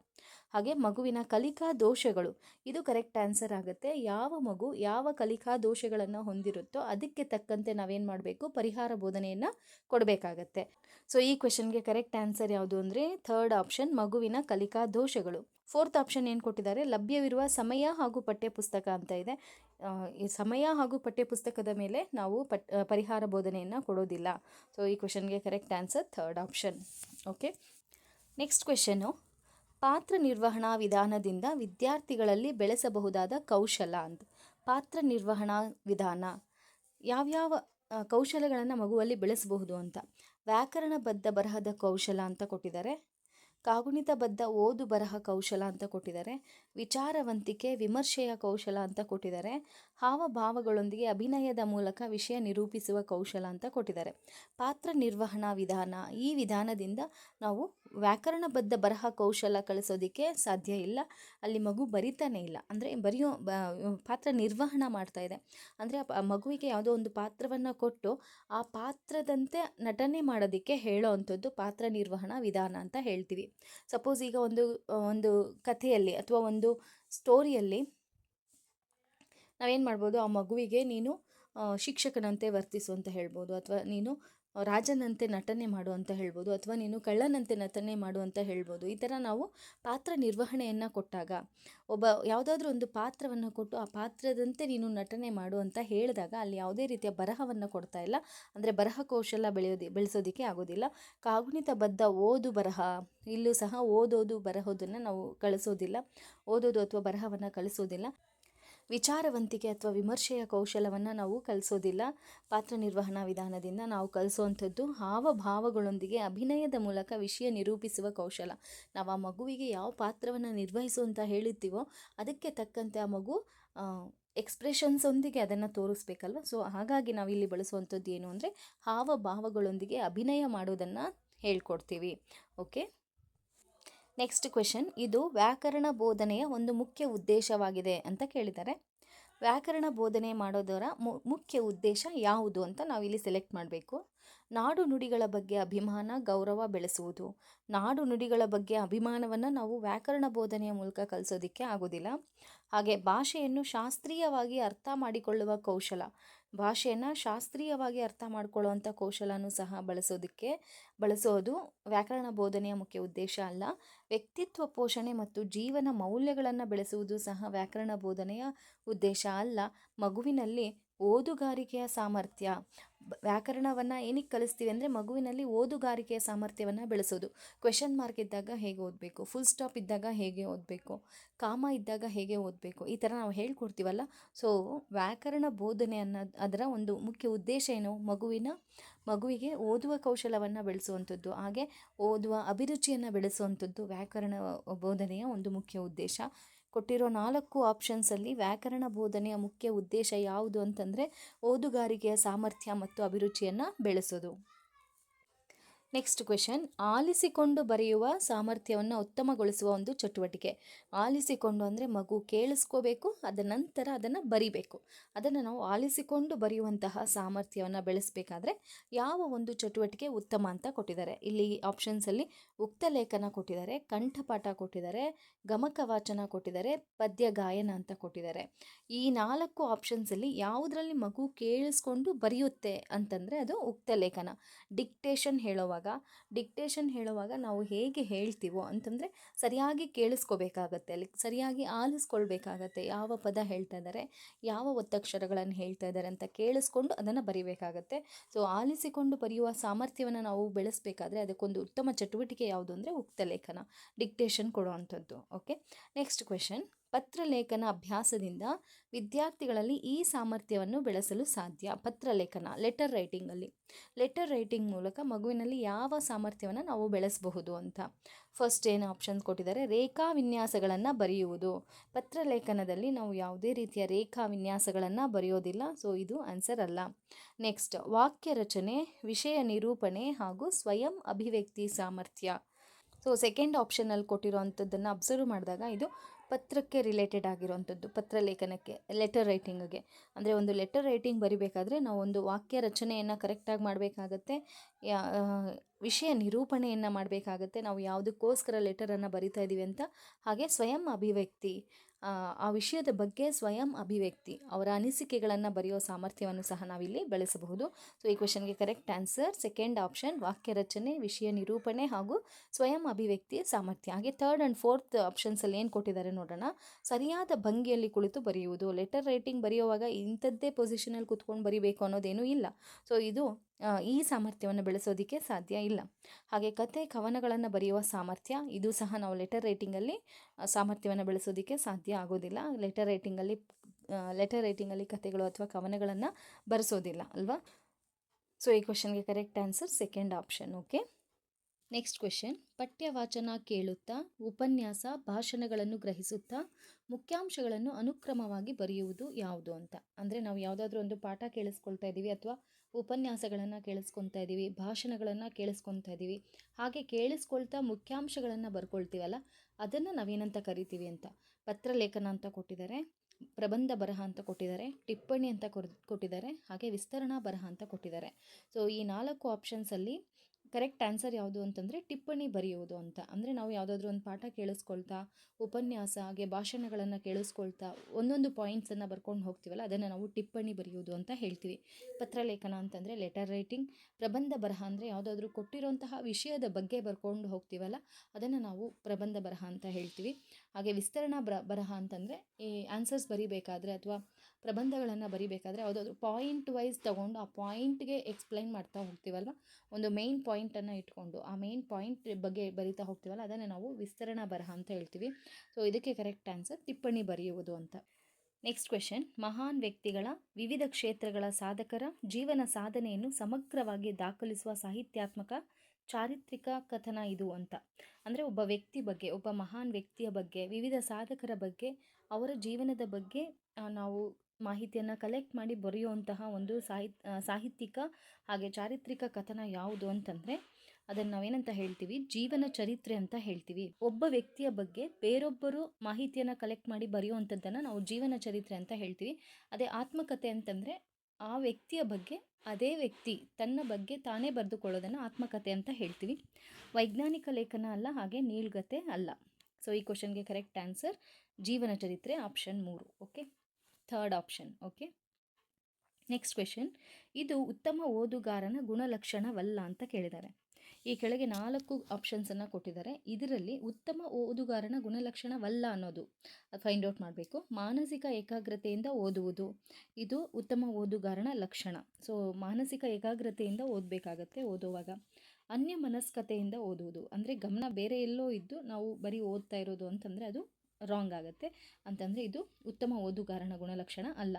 ಹಾಗೆ ಮಗುವಿನ ಕಲಿಕಾ ದೋಷಗಳು, ಇದು ಕರೆಕ್ಟ್ ಆನ್ಸರ್ ಆಗುತ್ತೆ. ಯಾವ ಮಗು ಯಾವ ಕಲಿಕಾ ದೋಷಗಳನ್ನು ಹೊಂದಿರುತ್ತೋ ಅದಕ್ಕೆ ತಕ್ಕಂತೆ ನಾವೇನು ಮಾಡಬೇಕು? ಪರಿಹಾರ ಬೋಧನೆಯನ್ನು ಕೊಡಬೇಕಾಗತ್ತೆ. ಸೊ ಈ ಕ್ವೆಶನ್ಗೆ ಕರೆಕ್ಟ್ ಆನ್ಸರ್ ಯಾವುದು ಅಂದರೆ ಥರ್ಡ್ ಆಪ್ಷನ್ ಮಗುವಿನ ಕಲಿಕಾ ದೋಷಗಳು. ಫೋರ್ತ್ ಆಪ್ಷನ್ ಏನು ಕೊಟ್ಟಿದ್ದಾರೆ? ಲಭ್ಯವಿರುವ ಸಮಯ ಹಾಗೂ ಪಠ್ಯಪುಸ್ತಕ ಅಂತ ಇದೆ. ಈ ಸಮಯ ಹಾಗೂ ಪಠ್ಯಪುಸ್ತಕದ ಮೇಲೆ ನಾವು ಪಟ್ ಪರಿಹಾರ ಬೋಧನೆಯನ್ನು ಕೊಡೋದಿಲ್ಲ. ಸೊ ಈ ಕ್ವೆಶನ್ಗೆ correct answer third option okay next question ಪಾತ್ರ ನಿರ್ವಹಣಾ ವಿಧಾನದಿಂದ ವಿದ್ಯಾರ್ಥಿಗಳಲ್ಲಿ ಬೆಳೆಸಬಹುದಾದ ಕೌಶಲ ಅಂತ. ಪಾತ್ರ ನಿರ್ವಹಣಾ ವಿಧಾನ, ಯಾವ್ಯಾವ ಕೌಶಲಗಳನ್ನು ಮಗುವಲ್ಲಿ ಬೆಳೆಸಬಹುದು ಅಂತ. ವ್ಯಾಕರಣಬದ್ಧ ಬರಹದ ಕೌಶಲ ಅಂತ ಕೊಟ್ಟಿದ್ದಾರೆ. ಕಾಗುಣಿತಬದ್ಧ ಓದು ಬರಹ ಕೌಶಲ ಅಂತ ಕೊಟ್ಟಿದ್ದಾರೆ. ವಿಚಾರವಂತಿಕೆ ವಿಮರ್ಶೆಯ ಕೌಶಲ ಅಂತ ಕೊಟ್ಟಿದ್ದಾರೆ. ಹಾವಭಾವಗಳೊಂದಿಗೆ ಅಭಿನಯದ ಮೂಲಕ ವಿಷಯ ನಿರೂಪಿಸುವ ಕೌಶಲ ಅಂತ ಕೊಟ್ಟಿದ್ದಾರೆ. ಪಾತ್ರ ನಿರ್ವಹಣಾ ವಿಧಾನ, ಈ ವಿಧಾನದಿಂದ ನಾವು ವ್ಯಾಕರಣಬದ್ಧ ಬರಹ ಕೌಶಲ ಕಳಿಸೋದಕ್ಕೆ ಸಾಧ್ಯ ಇಲ್ಲ. ಅಲ್ಲಿ ಮಗು ಬರಿತಾನೆ ಇಲ್ಲ. ಅಂದರೆ ಬರೆಯೋ ಪಾತ್ರ ನಿರ್ವಹಣ ಮಾಡ್ತಾ ಇದೆ. ಅಂದರೆ ಮಗುವಿಗೆ ಯಾವುದೋ ಒಂದು ಪಾತ್ರವನ್ನು ಕೊಟ್ಟು ಆ ಪಾತ್ರದಂತೆ ನಟನೆ ಮಾಡೋದಕ್ಕೆ ಹೇಳೋ ಅಂಥದ್ದು ಪಾತ್ರ ನಿರ್ವಹಣಾ ವಿಧಾನ ಅಂತ ಹೇಳ್ತೀವಿ. ಸಪೋಸ್ ಈಗ ಒಂದು ಒಂದು ಕಥೆಯಲ್ಲಿ ಅಥವಾ ಒಂದು ಸ್ಟೋರಿಯಲ್ಲಿ ನಾವೇನು ಮಾಡ್ಬೋದು, ಆ ಮಗುವಿಗೆ ನೀನು ಶಿಕ್ಷಕನಂತೆ ವರ್ತಿಸು ಅಂತ ಹೇಳ್ಬೋದು, ಅಥವಾ ನೀನು ರಾಜನಂತೆ ನಟನೆ ಮಾಡು ಅಂತ ಹೇಳ್ಬೋದು, ಅಥವಾ ನೀನು ಕಳ್ಳನಂತೆ ನಟನೆ ಮಾಡು ಅಂತ ಹೇಳ್ಬೋದು, ಈ ಥರ ನಾವು ಪಾತ್ರ ನಿರ್ವಹಣೆಯನ್ನು ಕೊಟ್ಟಾಗ, ಒಬ್ಬ ಯಾವುದಾದ್ರೂ ಒಂದು ಪಾತ್ರವನ್ನು ಕೊಟ್ಟು ಆ ಪಾತ್ರದಂತೆ ನೀನು ನಟನೆ ಮಾಡು ಅಂತ ಹೇಳಿದಾಗ ಅಲ್ಲಿ ಯಾವುದೇ ರೀತಿಯ ಬರಹವನ್ನು ಕೊಡ್ತಾ ಇಲ್ಲ, ಅಂದರೆ ಬರಹ ಕೌಶಲ ಬೆಳೆಯೋದಿ, ಬೆಳೆಸೋದಕ್ಕೆ ಆಗೋದಿಲ್ಲ, ಕಾಗುಣಿತ ಬದ್ಧ ಓದು ಬರಹ, ಇಲ್ಲೂ ಸಹ ಓದೋದು ಬರಹೋದನ್ನು ನಾವು ಕಳಿಸೋದಿಲ್ಲ, ಓದೋದು ಅಥವಾ ಬರಹವನ್ನು ಕಳಿಸೋದಿಲ್ಲ. ವಿಚಾರವಂತಿಕೆ ಅಥವಾ ವಿಮರ್ಶೆಯ ಕೌಶಲವನ್ನು ನಾವು ಕಲಿಸೋದಿಲ್ಲ. ಪಾತ್ರ ನಿರ್ವಹಣಾ ವಿಧಾನದಿಂದ ನಾವು ಕಲಿಸುವಂಥದ್ದು ಹಾವಭಾವಗಳೊಂದಿಗೆ ಅಭಿನಯದ ಮೂಲಕ ವಿಷಯ ನಿರೂಪಿಸುವ ಕೌಶಲ. ನಾವು ಆ ಮಗುವಿಗೆ ಯಾವ ಪಾತ್ರವನ್ನು ನಿರ್ವಹಿಸು ಅಂತ ಹೇಳಿರ್ತೀವೋ ಅದಕ್ಕೆ ತಕ್ಕಂತೆ ಆ ಮಗು ಎಕ್ಸ್ಪ್ರೆಷನ್ಸೊಂದಿಗೆ ಅದನ್ನು ತೋರಿಸ್ಬೇಕಲ್ವ? ಸೊ ಹಾಗಾಗಿ ನಾವು ಇಲ್ಲಿ ಬಳಸುವಂಥದ್ದು ಏನು ಅಂದರೆ ಹಾವಭಾವಗಳೊಂದಿಗೆ ಅಭಿನಯ ಮಾಡೋದನ್ನು ಹೇಳ್ಕೊಡ್ತೀವಿ. ಓಕೆ ನೆಕ್ಸ್ಟ್ ಕ್ವೆಶನ್ ಇದು ವ್ಯಾಕರಣ ಬೋಧನೆಯ ಒಂದು ಮುಖ್ಯ ಉದ್ದೇಶವಾಗಿದೆ ಅಂತ ಕೇಳಿದ್ದಾರೆ. ವ್ಯಾಕರಣ ಬೋಧನೆ ಮಾಡೋದರ ಮುಖ್ಯ ಉದ್ದೇಶ ಯಾವುದು ಅಂತ ನಾವಿಲ್ಲಿ ಸೆಲೆಕ್ಟ್ ಮಾಡಬೇಕು. ನಾಡು ನುಡಿಗಳ ಬಗ್ಗೆ ಅಭಿಮಾನ, ಗೌರವ ಬೆಳೆಸುವುದು. ನಾಡು ನುಡಿಗಳ ಬಗ್ಗೆ ಅಭಿಮಾನವನ್ನು ನಾವು ವ್ಯಾಕರಣ ಬೋಧನೆಯ ಮೂಲಕ ಕಲಿಸೋದಕ್ಕೆ ಆಗೋದಿಲ್ಲ. ಹಾಗೆ ಭಾಷೆಯನ್ನು ಶಾಸ್ತ್ರೀಯವಾಗಿ ಅರ್ಥ ಮಾಡಿಕೊಳ್ಳುವ ಕೌಶಲ. ಭಾಷೆಯನ್ನು ಶಾಸ್ತ್ರೀಯವಾಗಿ ಅರ್ಥ ಮಾಡ್ಕೊಳ್ಳುವಂಥ ಕೌಶಲನೂ ಸಹ ಬಳಸೋದಕ್ಕೆ, ಬಳಸೋದು ವ್ಯಾಕರಣ ಬೋಧನೆಯ ಮುಖ್ಯ ಉದ್ದೇಶ ಅಲ್ಲ. ವ್ಯಕ್ತಿತ್ವ ಪೋಷಣೆ ಮತ್ತು ಜೀವನ ಮೌಲ್ಯಗಳನ್ನು ಬೆಳೆಸುವುದು ಸಹ ವ್ಯಾಕರಣ ಬೋಧನೆಯ ಉದ್ದೇಶ ಅಲ್ಲ. ಮಗುವಿನಲ್ಲಿ ಓದುಗಾರಿಕೆಯ ಸಾಮರ್ಥ್ಯ, ವ್ಯಾಕರಣವನ್ನು ಏನಕ್ಕೆ ಕಲಿಸ್ತೀವಿ ಅಂದರೆ ಮಗುವಿನಲ್ಲಿ ಓದುಗಾರಿಕೆಯ ಸಾಮರ್ಥ್ಯವನ್ನು ಬೆಳೆಸೋದು. ಕ್ವೆಶನ್ ಮಾರ್ಕ್ ಇದ್ದಾಗ ಹೇಗೆ ಓದಬೇಕು? ಫುಲ್ ಸ್ಟಾಪ್ ಇದ್ದಾಗ ಹೇಗೆ ಓದಬೇಕು? ಕಾಮ ಇದ್ದಾಗ ಹೇಗೆ ಓದಬೇಕು? ಈ ಥರ ನಾವು ಹೇಳ್ಕೊಡ್ತೀವಲ್ಲ. ಸೊ ವ್ಯಾಕರಣ ಬೋಧನೆ ಅನ್ನೋದು ಅದರ ಒಂದು ಮುಖ್ಯ ಉದ್ದೇಶ ಏನು? ಮಗುವಿನ, ಮಗುವಿಗೆ ಓದುವ ಕೌಶಲವನ್ನು ಬೆಳೆಸುವಂಥದ್ದು. ಹಾಗೆ ಓದುವ ಅಭಿರುಚಿಯನ್ನು ಬೆಳೆಸುವಂಥದ್ದು ವ್ಯಾಕರಣ ಬೋಧನೆಯ ಒಂದು ಮುಖ್ಯ ಉದ್ದೇಶ. ಕೊಟ್ಟಿರೋ ನಾಲ್ಕು ಆಪ್ಷನ್ಸಲ್ಲಿ ವ್ಯಾಕರಣ ಬೋಧನೆಯ ಮುಖ್ಯ ಉದ್ದೇಶ ಯಾವುದು ಅಂತಂದರೆ ಓದುಗಾರಿಕೆಯ ಸಾಮರ್ಥ್ಯ ಮತ್ತು ಅಭಿರುಚಿಯನ್ನು ಬೆಳೆಸೋದು. ನೆಕ್ಸ್ಟ್ ಕ್ವೆಶನ್ ಆಲಿಸಿಕೊಂಡು ಬರೆಯುವ ಸಾಮರ್ಥ್ಯವನ್ನು ಉತ್ತಮಗೊಳಿಸುವ ಒಂದು ಚಟುವಟಿಕೆ. ಆಲಿಸಿಕೊಂಡು ಅಂದರೆ ಮಗು ಕೇಳಿಸ್ಕೋಬೇಕು, ಅದ ನಂತರ ಅದನ್ನು ಬರಿಬೇಕು. ಅದನ್ನು ನಾವು ಆಲಿಸಿಕೊಂಡು ಬರೆಯುವಂತಹ ಸಾಮರ್ಥ್ಯವನ್ನು ಬೆಳೆಸಬೇಕಾದ್ರೆ ಯಾವ ಒಂದು ಚಟುವಟಿಕೆ ಉತ್ತಮ ಅಂತ ಕೊಟ್ಟಿದ್ದಾರೆ. ಇಲ್ಲಿ ಆಪ್ಷನ್ಸಲ್ಲಿ ಉಕ್ತ ಲೇಖನ ಕೊಟ್ಟಿದ್ದಾರೆ, ಕಂಠಪಾಠ ಕೊಟ್ಟಿದ್ದಾರೆ, ಗಮಕ ವಾಚನ ಕೊಟ್ಟಿದ್ದಾರೆ, ಪದ್ಯ ಗಾಯನ ಅಂತ ಕೊಟ್ಟಿದ್ದಾರೆ. ಈ ನಾಲ್ಕು ಆಪ್ಷನ್ಸಲ್ಲಿ ಯಾವುದರಲ್ಲಿ ಮಗು ಕೇಳಿಸ್ಕೊಂಡು ಬರೆಯುತ್ತೆ ಅಂತಂದರೆ ಅದು ಉಕ್ತ ಲೇಖನ. ಡಿಕ್ಟೇಷನ್ ಹೇಳುವಾಗ ಡಿಕ್ಟೇಷನ್ ಹೇಳುವಾಗ ನಾವು ಹೇಗೆ ಹೇಳ್ತೀವೋ ಅಂತಂದರೆ ಸರಿಯಾಗಿ ಕೇಳಿಸ್ಕೋಬೇಕಾಗತ್ತೆ ಅಲ್ಲಿ ಸರಿಯಾಗಿ ಆಲಿಸ್ಕೊಳ್ಬೇಕಾಗತ್ತೆ ಯಾವ ಪದ ಹೇಳ್ತಾ ಇದ್ದಾರೆ ಯಾವ ಒತ್ತಕ್ಷರಗಳನ್ನು ಹೇಳ್ತಾ ಇದ್ದಾರೆ ಅಂತ ಕೇಳಿಸ್ಕೊಂಡು ಅದನ್ನು ಬರಿಬೇಕಾಗತ್ತೆ. ಸೊ ಆಲಿಸಿಕೊಂಡು ಬರೆಯುವ ಸಾಮರ್ಥ್ಯವನ್ನು ನಾವು ಬೆಳೆಸಬೇಕಾದ್ರೆ ಅದಕ್ಕೊಂದು ಉತ್ತಮ ಚಟುವಟಿಕೆ ಯಾವುದು ಅಂದರೆ ಉಕ್ತ ಲೇಖನ ಡಿಕ್ಟೇಷನ್ ಕೊಡುವಂಥದ್ದು. ಓಕೆ ನೆಕ್ಸ್ಟ್ ಕ್ವೆಶನ್ ಪತ್ರಲೇಖನ ಅಭ್ಯಾಸದಿಂದ ವಿದ್ಯಾರ್ಥಿಗಳಲ್ಲಿ ಈ ಸಾಮರ್ಥ್ಯವನ್ನು ಬೆಳೆಸಲು ಸಾಧ್ಯ. ಪತ್ರಲೇಖನ ಲೆಟರ್ ರೈಟಿಂಗಲ್ಲಿ ಲೆಟರ್ ರೈಟಿಂಗ್ ಮೂಲಕ ಮಗುವಿನಲ್ಲಿ ಯಾವ ಸಾಮರ್ಥ್ಯವನ್ನು ನಾವು ಬೆಳೆಸಬಹುದು ಅಂತ. ಫಸ್ಟ್ ಏನು ಆಪ್ಷನ್ಸ್ ಕೊಟ್ಟಿದ್ದಾರೆ? ರೇಖಾ ವಿನ್ಯಾಸಗಳನ್ನು ಬರೆಯುವುದು. ಪತ್ರಲೇಖನದಲ್ಲಿ ನಾವು ಯಾವುದೇ ರೀತಿಯ ರೇಖಾ ವಿನ್ಯಾಸಗಳನ್ನು ಬರೆಯೋದಿಲ್ಲ ಸೊ ಇದು ಆನ್ಸರ್ ಅಲ್ಲ. ನೆಕ್ಸ್ಟ್ ವಾಕ್ಯ ರಚನೆ, ವಿಷಯ ನಿರೂಪಣೆ ಹಾಗೂ ಸ್ವಯಂ ಅಭಿವ್ಯಕ್ತಿ ಸಾಮರ್ಥ್ಯ. ಸೊ ಸೆಕೆಂಡ್ ಆಪ್ಷನಲ್ಲಿ ಕೊಟ್ಟಿರೋವಂಥದ್ದನ್ನು ಅಬ್ಸರ್ವ್ ಮಾಡಿದಾಗ ಇದು ಪತ್ರಕ್ಕೆ ರಿಲೇಟೆಡ್ ಆಗಿರುವಂಥದ್ದು, ಪತ್ರ ಲೇಖನಕ್ಕೆ ಲೆಟರ್ ರೈಟಿಂಗ್ಗೆ ಅಂದರೆ ಒಂದು ಲೆಟರ್ ರೈಟಿಂಗ್ ಬರಿಬೇಕಾದ್ರೆ ನಾವು ಒಂದು ವಾಕ್ಯ ರಚನೆಯನ್ನು ಕರೆಕ್ಟಾಗಿ ಮಾಡಬೇಕಾಗತ್ತೆ ವಿಷಯ ನಿರೂಪಣೆಯನ್ನು ಮಾಡಬೇಕಾಗತ್ತೆ, ನಾವು ಯಾವುದಕ್ಕೋಸ್ಕರ ಲೆಟರನ್ನು ಬರಿತಾ ಇದ್ದೀವಿ ಅಂತ. ಹಾಗೆ ಸ್ವಯಂ ಅಭಿವ್ಯಕ್ತಿ. ಆ ವಿಷಯದ ಬಗ್ಗೆ ಸ್ವಯಂ ಅಭಿವ್ಯಕ್ತಿ. ಅವರ ಅನಿಸಿಕೆಗಳನ್ನು ಬರೆಯೋ ಸಾಮರ್ಥ್ಯವನ್ನು ಸಹ ನಾವಿಲ್ಲಿ ಬೆಳೆಸಬಹುದು. ಸೊ ಈ ಕ್ವೆಶನ್ಗೆ ಕರೆಕ್ಟ್ ಆನ್ಸರ್ ಸೆಕೆಂಡ್ ಆಪ್ಷನ್ ವಾಕ್ಯ ರಚನೆ, ವಿಷಯ ನಿರೂಪಣೆ ಹಾಗೂ ಸ್ವಯಂ ಅಭಿವ್ಯಕ್ತಿ ಸಾಮರ್ಥ್ಯ. ಹಾಗೆ ಥರ್ಡ್ ಆ್ಯಂಡ್ ಫೋರ್ತ್ ಆಪ್ಷನ್ಸಲ್ಲಿ ಏನು ಕೊಟ್ಟಿದ್ದಾರೆ ನೋಡೋಣ. ಸರಿಯಾದ ಭಂಗಿಯಲ್ಲಿ ಕುಳಿತು ಬರೆಯುವುದು ಲೆಟರ್ ರೈಟಿಂಗ್ ಬರೆಯುವಾಗ ಇಂಥದ್ದೇ ಪೊಸಿಷನಲ್ಲಿ ಕುತ್ಕೊಂಡು ಬರಿಬೇಕು ಅನ್ನೋದೇನೂ ಇಲ್ಲ. ಸೊ ಇದು ಈ ಸಾಮರ್ಥ್ಯವನ್ನು ಬೆಳೆಸೋದಕ್ಕೆ ಸಾಧ್ಯ ಇಲ್ಲ. ಹಾಗೆ ಕತೆ ಕವನಗಳನ್ನು ಬರೆಯುವ ಸಾಮರ್ಥ್ಯ, ಇದು ಸಹ ನಾವು ಲೆಟರ್ ರೈಟಿಂಗಲ್ಲಿ ಸಾಮರ್ಥ್ಯವನ್ನು ಬೆಳೆಸೋದಕ್ಕೆ ಸಾಧ್ಯ ಆಗೋದಿಲ್ಲ. ಲೆಟರ್ ರೈಟಿಂಗಲ್ಲಿ ಲೆಟರ್ ರೈಟಿಂಗಲ್ಲಿ ಕತೆಗಳು ಅಥವಾ ಕವನಗಳನ್ನು ಬರೆಸೋದಿಲ್ಲ, ಅಲ್ವಾ? ಸೊ ಈ ಕ್ವಶನ್ಗೆ correct answer second option okay next question ಪಠ್ಯವಾಚನ ಕೇಳುತ್ತಾ, ಉಪನ್ಯಾಸ, ಭಾಷಣಗಳನ್ನು ಗ್ರಹಿಸುತ್ತಾ, ಮುಖ್ಯಾಂಶಗಳನ್ನು ಅನುಕ್ರಮವಾಗಿ ಬರೆಯುವುದು ಯಾವುದು ಅಂತ. ಅಂದರೆ ನಾವು ಯಾವುದಾದ್ರೂ ಒಂದು ಪಾಠ ಕೇಳಿಸ್ಕೊಳ್ತಾ ಇದ್ದೀವಿ ಅಥವಾ ಉಪನ್ಯಾಸಗಳನ್ನು ಕೇಳಿಸ್ಕೊತಾ ಇದ್ದೀವಿ ಭಾಷಣಗಳನ್ನು ಕೇಳಿಸ್ಕೊತಾ ಇದ್ದೀವಿ ಹಾಗೆ ಕೇಳಿಸ್ಕೊಳ್ತಾ ಮುಖ್ಯಾಂಶಗಳನ್ನು ಬರ್ಕೊಳ್ತೀವಲ್ಲ, ಅದನ್ನು ನಾವೇನಂತ ಕರಿತೀವಿ ಅಂತ. ಪತ್ರಲೇಖನ ಅಂತ ಕೊಟ್ಟಿದ್ದಾರೆ, ಪ್ರಬಂಧ ಬರಹ ಅಂತ ಕೊಟ್ಟಿದ್ದಾರೆ, ಟಿಪ್ಪಣಿ ಅಂತ ಕೊಟ್ಟಿದ್ದಾರೆ, ಹಾಗೆ ವಿಸ್ತರಣಾ ಬರಹ ಅಂತ ಕೊಟ್ಟಿದ್ದಾರೆ. ಸೊ ಈ ನಾಲ್ಕು ಆಪ್ಷನ್ಸಲ್ಲಿ ಕರೆಕ್ಟ್ ಆನ್ಸರ್ ಯಾವುದು ಅಂತಂದರೆ ಟಿಪ್ಪಣಿ ಬರೆಯುವುದು ಅಂತ. ಅಂದರೆ ನಾವು ಯಾವುದಾದ್ರೂ ಒಂದು ಪಾಠ ಕೇಳಿಸ್ಕೊಳ್ತಾ, ಉಪನ್ಯಾಸ, ಹಾಗೆ ಭಾಷಣಗಳನ್ನು ಕೇಳಿಸ್ಕೊಳ್ತಾ ಒಂದೊಂದು ಪಾಯಿಂಟ್ಸನ್ನು ಬರ್ಕೊಂಡು ಹೋಗ್ತೀವಲ್ಲ, ಅದನ್ನು ನಾವು ಟಿಪ್ಪಣಿ ಬರೆಯುವುದು ಅಂತ ಹೇಳ್ತೀವಿ. ಪತ್ರಲೇಖನ ಅಂತಂದರೆ ಲೆಟರ್ ರೈಟಿಂಗ್ ಪ್ರಬಂಧ ಬರಹ ಅಂದರೆ ಯಾವುದಾದ್ರೂ ಕೊಟ್ಟಿರುವಂತಹ ವಿಷಯದ ಬಗ್ಗೆ ಬರ್ಕೊಂಡು ಹೋಗ್ತೀವಲ್ಲ, ಅದನ್ನು ನಾವು ಪ್ರಬಂಧ ಬರಹ ಅಂತ ಹೇಳ್ತೀವಿ. ಹಾಗೆ ವಿಸ್ತರಣಾ ಬರ, ಬರಹ ಅಂತಂದರೆ ಈ ಆನ್ಸರ್ಸ್ ಬರೀಬೇಕಾದ್ರೆ ಅಥವಾ ಪ್ರಬಂಧಗಳನ್ನು ಬರಿಬೇಕಾದ್ರೆ ಯಾವುದಾದ್ರೂ ಪಾಯಿಂಟ್ ವೈಸ್ ತೊಗೊಂಡು ಆ ಪಾಯಿಂಟ್ಗೆ ಎಕ್ಸ್ಪ್ಲೈನ್ ಮಾಡ್ತಾ ಹೋಗ್ತೀವಲ್ವ? ಒಂದು ಮೇಯ್ನ್ ಪಾಯಿಂಟನ್ನು ಇಟ್ಕೊಂಡು ಆ ಮೇಯ್ನ್ ಪಾಯಿಂಟ್ ಬಗ್ಗೆ ಬರಿತಾ ಹೋಗ್ತೀವಲ್ಲ, ಅದನ್ನು ನಾವು ವಿಸ್ತರಣಾ ಬರಹ ಅಂತ ಹೇಳ್ತೀವಿ. ಸೊ ಇದಕ್ಕೆ ಕರೆಕ್ಟ್ ಆನ್ಸರ್ ಟಿಪ್ಪಣಿ ಬರೆಯುವುದು ಅಂತ. ನೆಕ್ಸ್ಟ್ ಕ್ವೆಶನ್ ಮಹಾನ್ ವ್ಯಕ್ತಿಗಳ ವಿವಿಧ ಕ್ಷೇತ್ರಗಳ ಸಾಧಕರ ಜೀವನ ಸಾಧನೆಯನ್ನು ಸಮಗ್ರವಾಗಿ ದಾಖಲಿಸುವ ಸಾಹಿತ್ಯಾತ್ಮಕ ಚಾರಿತ್ರಿಕ ಕಥನ ಇದು ಅಂತ. ಅಂದರೆ ಒಬ್ಬ ವ್ಯಕ್ತಿ ಬಗ್ಗೆ, ಒಬ್ಬ ಮಹಾನ್ ವ್ಯಕ್ತಿಯ ಬಗ್ಗೆ, ವಿವಿಧ ಸಾಧಕರ ಬಗ್ಗೆ, ಅವರ ಜೀವನದ ಬಗ್ಗೆ ನಾವು ಮಾಹಿತಿಯನ್ನು ಕಲೆಕ್ಟ್ ಮಾಡಿ ಬರೆಯುವಂತಹ ಒಂದು ಸಾಹಿತ್ ಸಾಹಿತ್ಯಿಕ ಹಾಗೆ ಚಾರಿತ್ರಿಕ ಕಥನ ಯಾವುದು ಅಂತಂದರೆ, ಅದನ್ನು ನಾವೇನಂತ ಹೇಳ್ತೀವಿ? ಜೀವನ ಚರಿತ್ರೆ ಅಂತ ಹೇಳ್ತೀವಿ. ಒಬ್ಬ ವ್ಯಕ್ತಿಯ ಬಗ್ಗೆ ಬೇರೊಬ್ಬರು ಮಾಹಿತಿಯನ್ನು ಕಲೆಕ್ಟ್ ಮಾಡಿ ಬರೆಯುವಂಥದ್ದನ್ನು ನಾವು ಜೀವನ ಚರಿತ್ರೆ ಅಂತ ಹೇಳ್ತೀವಿ. ಅದೇ ಆತ್ಮಕಥೆ ಅಂತಂದರೆ, ಆ ವ್ಯಕ್ತಿಯ ಬಗ್ಗೆ ಅದೇ ವ್ಯಕ್ತಿ ತನ್ನ ಬಗ್ಗೆ ತಾನೇ ಬರೆದುಕೊಳ್ಳೋದನ್ನು ಆತ್ಮಕಥೆ ಅಂತ ಹೇಳ್ತೀವಿ. ವೈಜ್ಞಾನಿಕ ಲೇಖನ ಅಲ್ಲ, ಹಾಗೆ ನೀಳ್ಗತೆ ಅಲ್ಲ. ಸೊ ಈ ಕ್ವಶನ್ಗೆ ಕರೆಕ್ಟ್ ಆನ್ಸರ್ ಜೀವನ ಚರಿತ್ರೆ ಆಪ್ಷನ್ ಮೂರು okay third option okay next question ಇದು ಉತ್ತಮ ಓದುಗಾರನ ಗುಣಲಕ್ಷಣವಲ್ಲ ಅಂತ ಕೇಳಿದ್ದಾರೆ. ಈ ಕೆಳಗೆ ನಾಲ್ಕು ಆಪ್ಷನ್ಸನ್ನು ಕೊಟ್ಟಿದ್ದಾರೆ. ಇದರಲ್ಲಿ ಉತ್ತಮ ಓದುಗಾರನ ಗುಣಲಕ್ಷಣವಲ್ಲ ಅನ್ನೋದು ಫೈಂಡ್ ಔಟ್ ಮಾಡಬೇಕು. ಮಾನಸಿಕ ಏಕಾಗ್ರತೆಯಿಂದ ಓದುವುದು. ಇದು ಉತ್ತಮ ಓದುಗಾರನ ಲಕ್ಷಣ. ಸೊ ಮಾನಸಿಕ ಏಕಾಗ್ರತೆಯಿಂದ ಓದಬೇಕಾಗತ್ತೆ ಓದುವಾಗ. ಅನ್ಯ ಮನಸ್ಕತೆಯಿಂದ ಓದುವುದು. ಅಂದರೆ ಗಮನ ಬೇರೆ ಎಲ್ಲೋ ಇದ್ದು ನಾವು ಬರೀ ಓದ್ತಾ ಇರೋದು ಅಂತಂದರೆ ಅದು ರಾಂಗ್ ಆಗುತ್ತೆ. ಅಂತಂದರೆ ಇದು ಉತ್ತಮ ಓದುಗಾರನ ಗುಣಲಕ್ಷಣ ಅಲ್ಲ.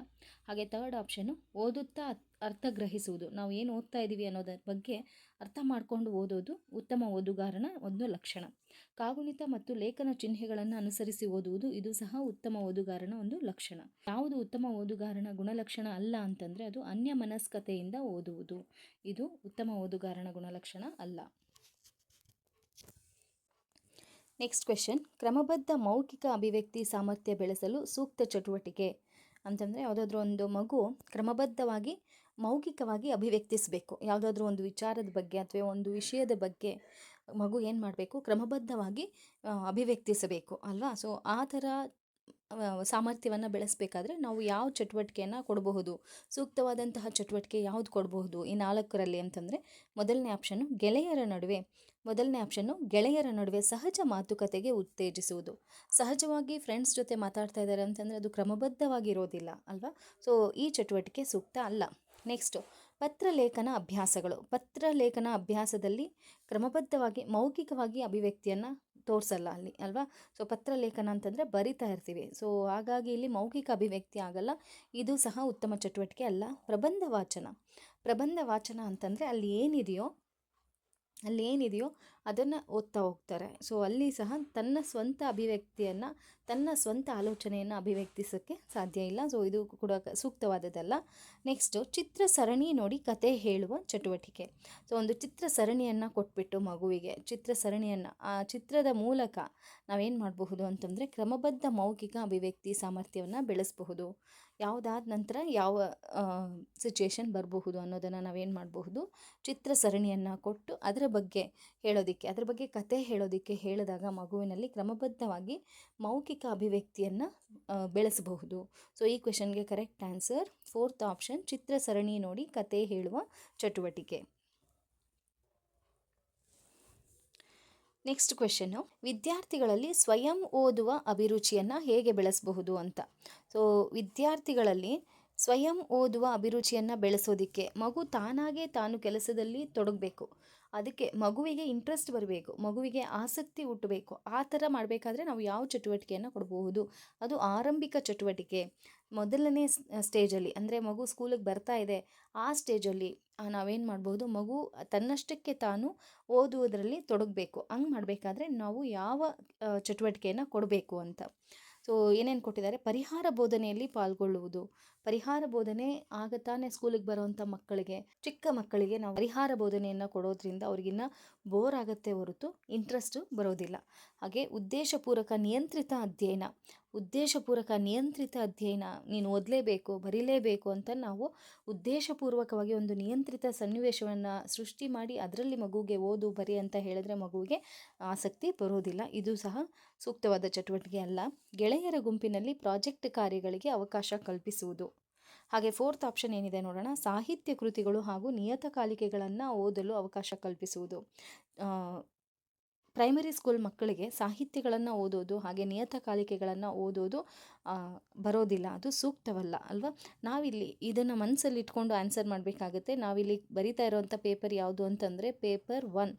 ಹಾಗೆ ಥರ್ಡ್ ಆಪ್ಷನ್ನು ಓದುತ್ತಾ ಅರ್ಥ ಗ್ರಹಿಸುವುದು. ನಾವು ಏನು ಓದ್ತಾ ಇದ್ದೀವಿ ಅನ್ನೋದರ ಬಗ್ಗೆ ಅರ್ಥ ಮಾಡಿಕೊಂಡು ಓದೋದು ಉತ್ತಮ ಓದುಗಾರನ ಒಂದು ಲಕ್ಷಣ. ಕಾಗುಣಿತ ಮತ್ತು ಲೇಖನ ಚಿಹ್ನೆಗಳನ್ನು ಅನುಸರಿಸಿ ಓದುವುದು ಇದು ಸಹ ಉತ್ತಮ ಓದುಗಾರನ ಒಂದು ಲಕ್ಷಣ. ಯಾವುದು ಉತ್ತಮ ಓದುಗಾರನ ಗುಣಲಕ್ಷಣ ಅಲ್ಲ ಅಂತಂದರೆ ಅದು ಅನ್ಯ ಮನಸ್ಕತೆಯಿಂದ ಓದುವುದು. ಇದು ಉತ್ತಮ ಓದುಗಾರನ ಗುಣಲಕ್ಷಣ ಅಲ್ಲ. ನೆಕ್ಸ್ಟ್ ಕ್ವೆಶನ್ ಕ್ರಮಬದ್ಧ ಮೌಖಿಕ ಅಭಿವ್ಯಕ್ತಿ ಸಾಮರ್ಥ್ಯ ಬೆಳೆಸಲು ಸೂಕ್ತ ಚಟುವಟಿಕೆ ಅಂತಂದರೆ ಯಾವುದಾದ್ರೂ ಒಂದು ಮಗು ಕ್ರಮಬದ್ಧವಾಗಿ, ಮೌಖಿಕವಾಗಿ ಅಭಿವ್ಯಕ್ತಿಸಬೇಕು. ಯಾವುದಾದ್ರೂ ಒಂದು ವಿಚಾರದ ಬಗ್ಗೆ ಅಥವಾ ಒಂದು ವಿಷಯದ ಬಗ್ಗೆ ಮಗು ಏನು ಮಾಡಬೇಕು? ಕ್ರಮಬದ್ಧವಾಗಿ ಅಭಿವ್ಯಕ್ತಿಸಬೇಕು ಅಲ್ವಾ? ಸೊ ಆ ಥರ ಸಾಮರ್ಥ್ಯವನ್ನು ಬೆಳೆಸಬೇಕಾದ್ರೆ ನಾವು ಯಾವ ಚಟುವಟಿಕೆಯನ್ನು ಕೊಡಬಹುದು? ಸೂಕ್ತವಾದಂತಹ ಚಟುವಟಿಕೆ ಯಾವುದು ಕೊಡಬಹುದು ಈ ನಾಲ್ಕರಲ್ಲಿ ಅಂತಂದರೆ, ಮೊದಲನೇ ಆಪ್ಷನ್ನು ಗೆಳೆಯರ ನಡುವೆ. ಮೊದಲನೇ ಆಪ್ಷನ್ನು ಗೆಳೆಯರ ನಡುವೆ ಸಹಜ ಮಾತುಕತೆಗೆ ಉತ್ತೇಜಿಸುವುದು. ಸಹಜವಾಗಿ ಫ್ರೆಂಡ್ಸ್ ಜೊತೆ ಮಾತಾಡ್ತಾ ಇದ್ದಾರೆ ಅಂತಂದರೆ ಅದು ಕ್ರಮಬದ್ಧವಾಗಿರೋದಿಲ್ಲ, ಅಲ್ವಾ? ಸೊ ಈ ಚಟುವಟಿಕೆ ಸೂಕ್ತ ಅಲ್ಲ. ನೆಕ್ಸ್ಟು ಪತ್ರಲೇಖನ ಅಭ್ಯಾಸಗಳು. ಪತ್ರಲೇಖನ ಅಭ್ಯಾಸದಲ್ಲಿ ಕ್ರಮಬದ್ಧವಾಗಿ, ಮೌಖಿಕವಾಗಿ ಅಭಿವ್ಯಕ್ತಿಯನ್ನು ತೋರಿಸಲ್ಲ ಅಲ್ಲಿ, ಅಲ್ವಾ? ಸೊ ಪತ್ರಲೇಖನ ಅಂತಂದರೆ ಬರಿತಾ ಇರ್ತೀವಿ. ಸೊ ಹಾಗಾಗಿ ಇಲ್ಲಿ ಮೌಖಿಕ ಅಭಿವ್ಯಕ್ತಿ ಆಗಲ್ಲ. ಇದು ಸಹ ಉತ್ತಮ ಚಟುವಟಿಕೆ ಅಲ್ಲ. ಪ್ರಬಂಧ ವಾಚನ. ಪ್ರಬಂಧ ವಾಚನ ಅಂತಂದರೆ ಅಲ್ಲಿ ಏನಿದೆಯೋ ಅಲ್ಲಿ ಏನಿದೆಯೋ ಅದನ್ನು ಓದ್ತಾ ಹೋಗ್ತಾರೆ. ಸೊ ಅಲ್ಲಿ ಸಹ ತನ್ನ ಸ್ವಂತ ಅಭಿವ್ಯಕ್ತಿಯನ್ನು, ತನ್ನ ಸ್ವಂತ ಆಲೋಚನೆಯನ್ನು ಅಭಿವ್ಯಕ್ತಿಸೋಕ್ಕೆ ಸಾಧ್ಯ ಇಲ್ಲ. ಸೊ ಇದು ಕೂಡ ಸೂಕ್ತವಾದದ್ದಲ್ಲ. ನೆಕ್ಸ್ಟು ಚಿತ್ರ ಸರಣಿ ನೋಡಿ ಕತೆ ಹೇಳುವ ಚಟುವಟಿಕೆ. ಸೊ ಒಂದು ಚಿತ್ರ ಸರಣಿಯನ್ನು ಕೊಟ್ಬಿಟ್ಟು ಮಗುವಿಗೆ. ಚಿತ್ರ ಸರಣಿಯನ್ನು ಆ ಚಿತ್ರದ ಮೂಲಕ ನಾವೇನು ಮಾಡಬಹುದು ಅಂತಂದರೆ ಕ್ರಮಬದ್ಧ ಮೌಖಿಕ ಅಭಿವ್ಯಕ್ತಿ ಸಾಮರ್ಥ್ಯವನ್ನು ಬೆಳೆಸಬಹುದು. ಯಾವುದಾದ ನಂತರ ಯಾವ ಸಿಚುಯೇಷನ್ ಬರಬಹುದು ಅನ್ನೋದನ್ನು ನಾವೇನು ಮಾಡಬಹುದು? ಚಿತ್ರ ಸರಣಿಯನ್ನು ಕೊಟ್ಟು ಅದರ ಬಗ್ಗೆ ಹೇಳೋದಕ್ಕೆ ಅದರ ಬಗ್ಗೆ ಕತೆ ಹೇಳೋದಕ್ಕೆ ಹೇಳಿದಾಗ ಮಗುವಿನಲ್ಲಿ ಕ್ರಮಬದ್ಧವಾಗಿ ಮೌಖಿಕ ಅಭಿವ್ಯಕ್ತಿಯನ್ನು ಬೆಳೆಸಬಹುದು. ಸೊ ಈ ಕ್ವೆಶನ್ಗೆ ಕರೆಕ್ಟ್ ಆನ್ಸರ್ ಫೋರ್ತ್ ಆಪ್ಷನ್ ಚಿತ್ರ ಸರಣಿ ನೋಡಿ ಕತೆ ಹೇಳುವ ಚಟುವಟಿಕೆ. ನೆಕ್ಸ್ಟ್ ಕ್ವೆಶನ್ನು ವಿದ್ಯಾರ್ಥಿಗಳಲ್ಲಿ ಸ್ವಯಂ ಓದುವ ಅಭಿರುಚಿಯನ್ನು ಹೇಗೆ ಬೆಳೆಸಬಹುದು ಅಂತ. ಸೊ ವಿದ್ಯಾರ್ಥಿಗಳಲ್ಲಿ ಸ್ವಯಂ ಓದುವ ಅಭಿರುಚಿಯನ್ನು ಬೆಳೆಸೋದಕ್ಕೆ ಮಗು ತಾನಾಗೇ ತಾನು ಕೆಲಸದಲ್ಲಿ ತೊಡಗಬೇಕು. ಅದಕ್ಕೆ ಮಗುವಿಗೆ ಇಂಟ್ರೆಸ್ಟ್ ಬರಬೇಕು, ಮಗುವಿಗೆ ಆಸಕ್ತಿ ಹುಟ್ಟಬೇಕು, ಆ ಥರ ಮಾಡಬೇಕಾದ್ರೆ ನಾವು ಯಾವ ಚಟುವಟಿಕೆಯನ್ನು ಕೊಡಬಹುದು? ಅದು ಆರಂಭಿಕ ಚಟುವಟಿಕೆ. ಮೊದಲನೇ ಸ್ಟೇಜಲ್ಲಿ ಅಂದರೆ ಮಗು ಸ್ಕೂಲಿಗೆ ಬರ್ತಾ ಇದೆ, ಆ ಸ್ಟೇಜಲ್ಲಿ ನಾವೇನು ಮಾಡ್ಬೋದು ಮಗು ತನ್ನಷ್ಟಕ್ಕೆ ತಾನು ಓದುವುದರಲ್ಲಿ ತೊಡಗಬೇಕು. ಹಂಗೆ ಮಾಡಬೇಕಾದ್ರೆ ನಾವು ಯಾವ ಚಟುವಟಿಕೆಯನ್ನು ಕೊಡಬೇಕು ಅಂತ. ಸೊ ಏನೇನು ಕೊಟ್ಟಿದ್ದಾರೆ? ಪರಿಹಾರ ಬೋಧನೆಯಲ್ಲಿ ಪಾಲ್ಗೊಳ್ಳುವುದು. ಪರಿಹಾರ ಬೋಧನೆ ಆಗ ತಾನೇ ಸ್ಕೂಲಿಗೆ ಬರುವಂಥ ಮಕ್ಕಳಿಗೆ, ಚಿಕ್ಕ ಮಕ್ಕಳಿಗೆ ನಾವು ಪರಿಹಾರ ಬೋಧನೆಯನ್ನು ಕೊಡೋದ್ರಿಂದ ಅವ್ರಿಗಿನ್ನ ಬೋರ್ ಆಗುತ್ತೆ ಹೊರತು ಇಂಟ್ರೆಸ್ಟು ಬರೋದಿಲ್ಲ. ಹಾಗೆ ಉದ್ದೇಶಪೂರ್ವಕ ನಿಯಂತ್ರಿತ ಅಧ್ಯಯನ ಉದ್ದೇಶಪೂರ್ವಕ ನಿಯಂತ್ರಿತ ಅಧ್ಯಯನ, ನೀನು ಓದಲೇಬೇಕು, ಬರೀಲೇಬೇಕು ಅಂತ ನಾವು ಉದ್ದೇಶಪೂರ್ವಕವಾಗಿ ಒಂದು ನಿಯಂತ್ರಿತ ಸನ್ನಿವೇಶವನ್ನು ಸೃಷ್ಟಿ ಮಾಡಿ ಅದರಲ್ಲಿ ಮಗುವಿಗೆ ಓದು, ಬರಿ ಅಂತ ಹೇಳಿದ್ರೆ ಮಗುವಿಗೆ ಆಸಕ್ತಿ ಬರೋದಿಲ್ಲ. ಇದು ಸಹ ಸೂಕ್ತವಾದ ಚಟುವಟಿಕೆ ಅಲ್ಲ. ಗೆಳೆಯರ ಗುಂಪಿನಲ್ಲಿ ಪ್ರಾಜೆಕ್ಟ್ ಕಾರ್ಯಗಳಿಗೆ ಅವಕಾಶ ಕಲ್ಪಿಸುವುದು. ಹಾಗೆ ಫೋರ್ತ್ ಆಪ್ಷನ್ ಏನಿದೆ ನೋಡೋಣ. ಸಾಹಿತ್ಯ ಕೃತಿಗಳು ಹಾಗೂ ನಿಯತಕಾಲಿಕೆಗಳನ್ನು ಓದಲು ಅವಕಾಶ ಕಲ್ಪಿಸುವುದು. ಪ್ರೈಮರಿ ಸ್ಕೂಲ್ ಮಕ್ಕಳಿಗೆ ಸಾಹಿತ್ಯಗಳನ್ನು ಓದೋದು, ಹಾಗೆ ನಿಯತಕಾಲಿಕೆಗಳನ್ನು ಓದೋದು ಬರೋದಿಲ್ಲ. ಅದು ಸೂಕ್ತವಲ್ಲ, ಅಲ್ವಾ? ನಾವಿಲ್ಲಿ ಇದನ್ನು ಮನಸ್ಸಲ್ಲಿ ಇಟ್ಕೊಂಡು ಆನ್ಸರ್ ಮಾಡಬೇಕಾಗುತ್ತೆ. ನಾವಿಲ್ಲಿ ಬರಿತಾ ಇರೋವಂಥ ಪೇಪರ್ ಯಾವುದು ಅಂತಂದರೆ paper one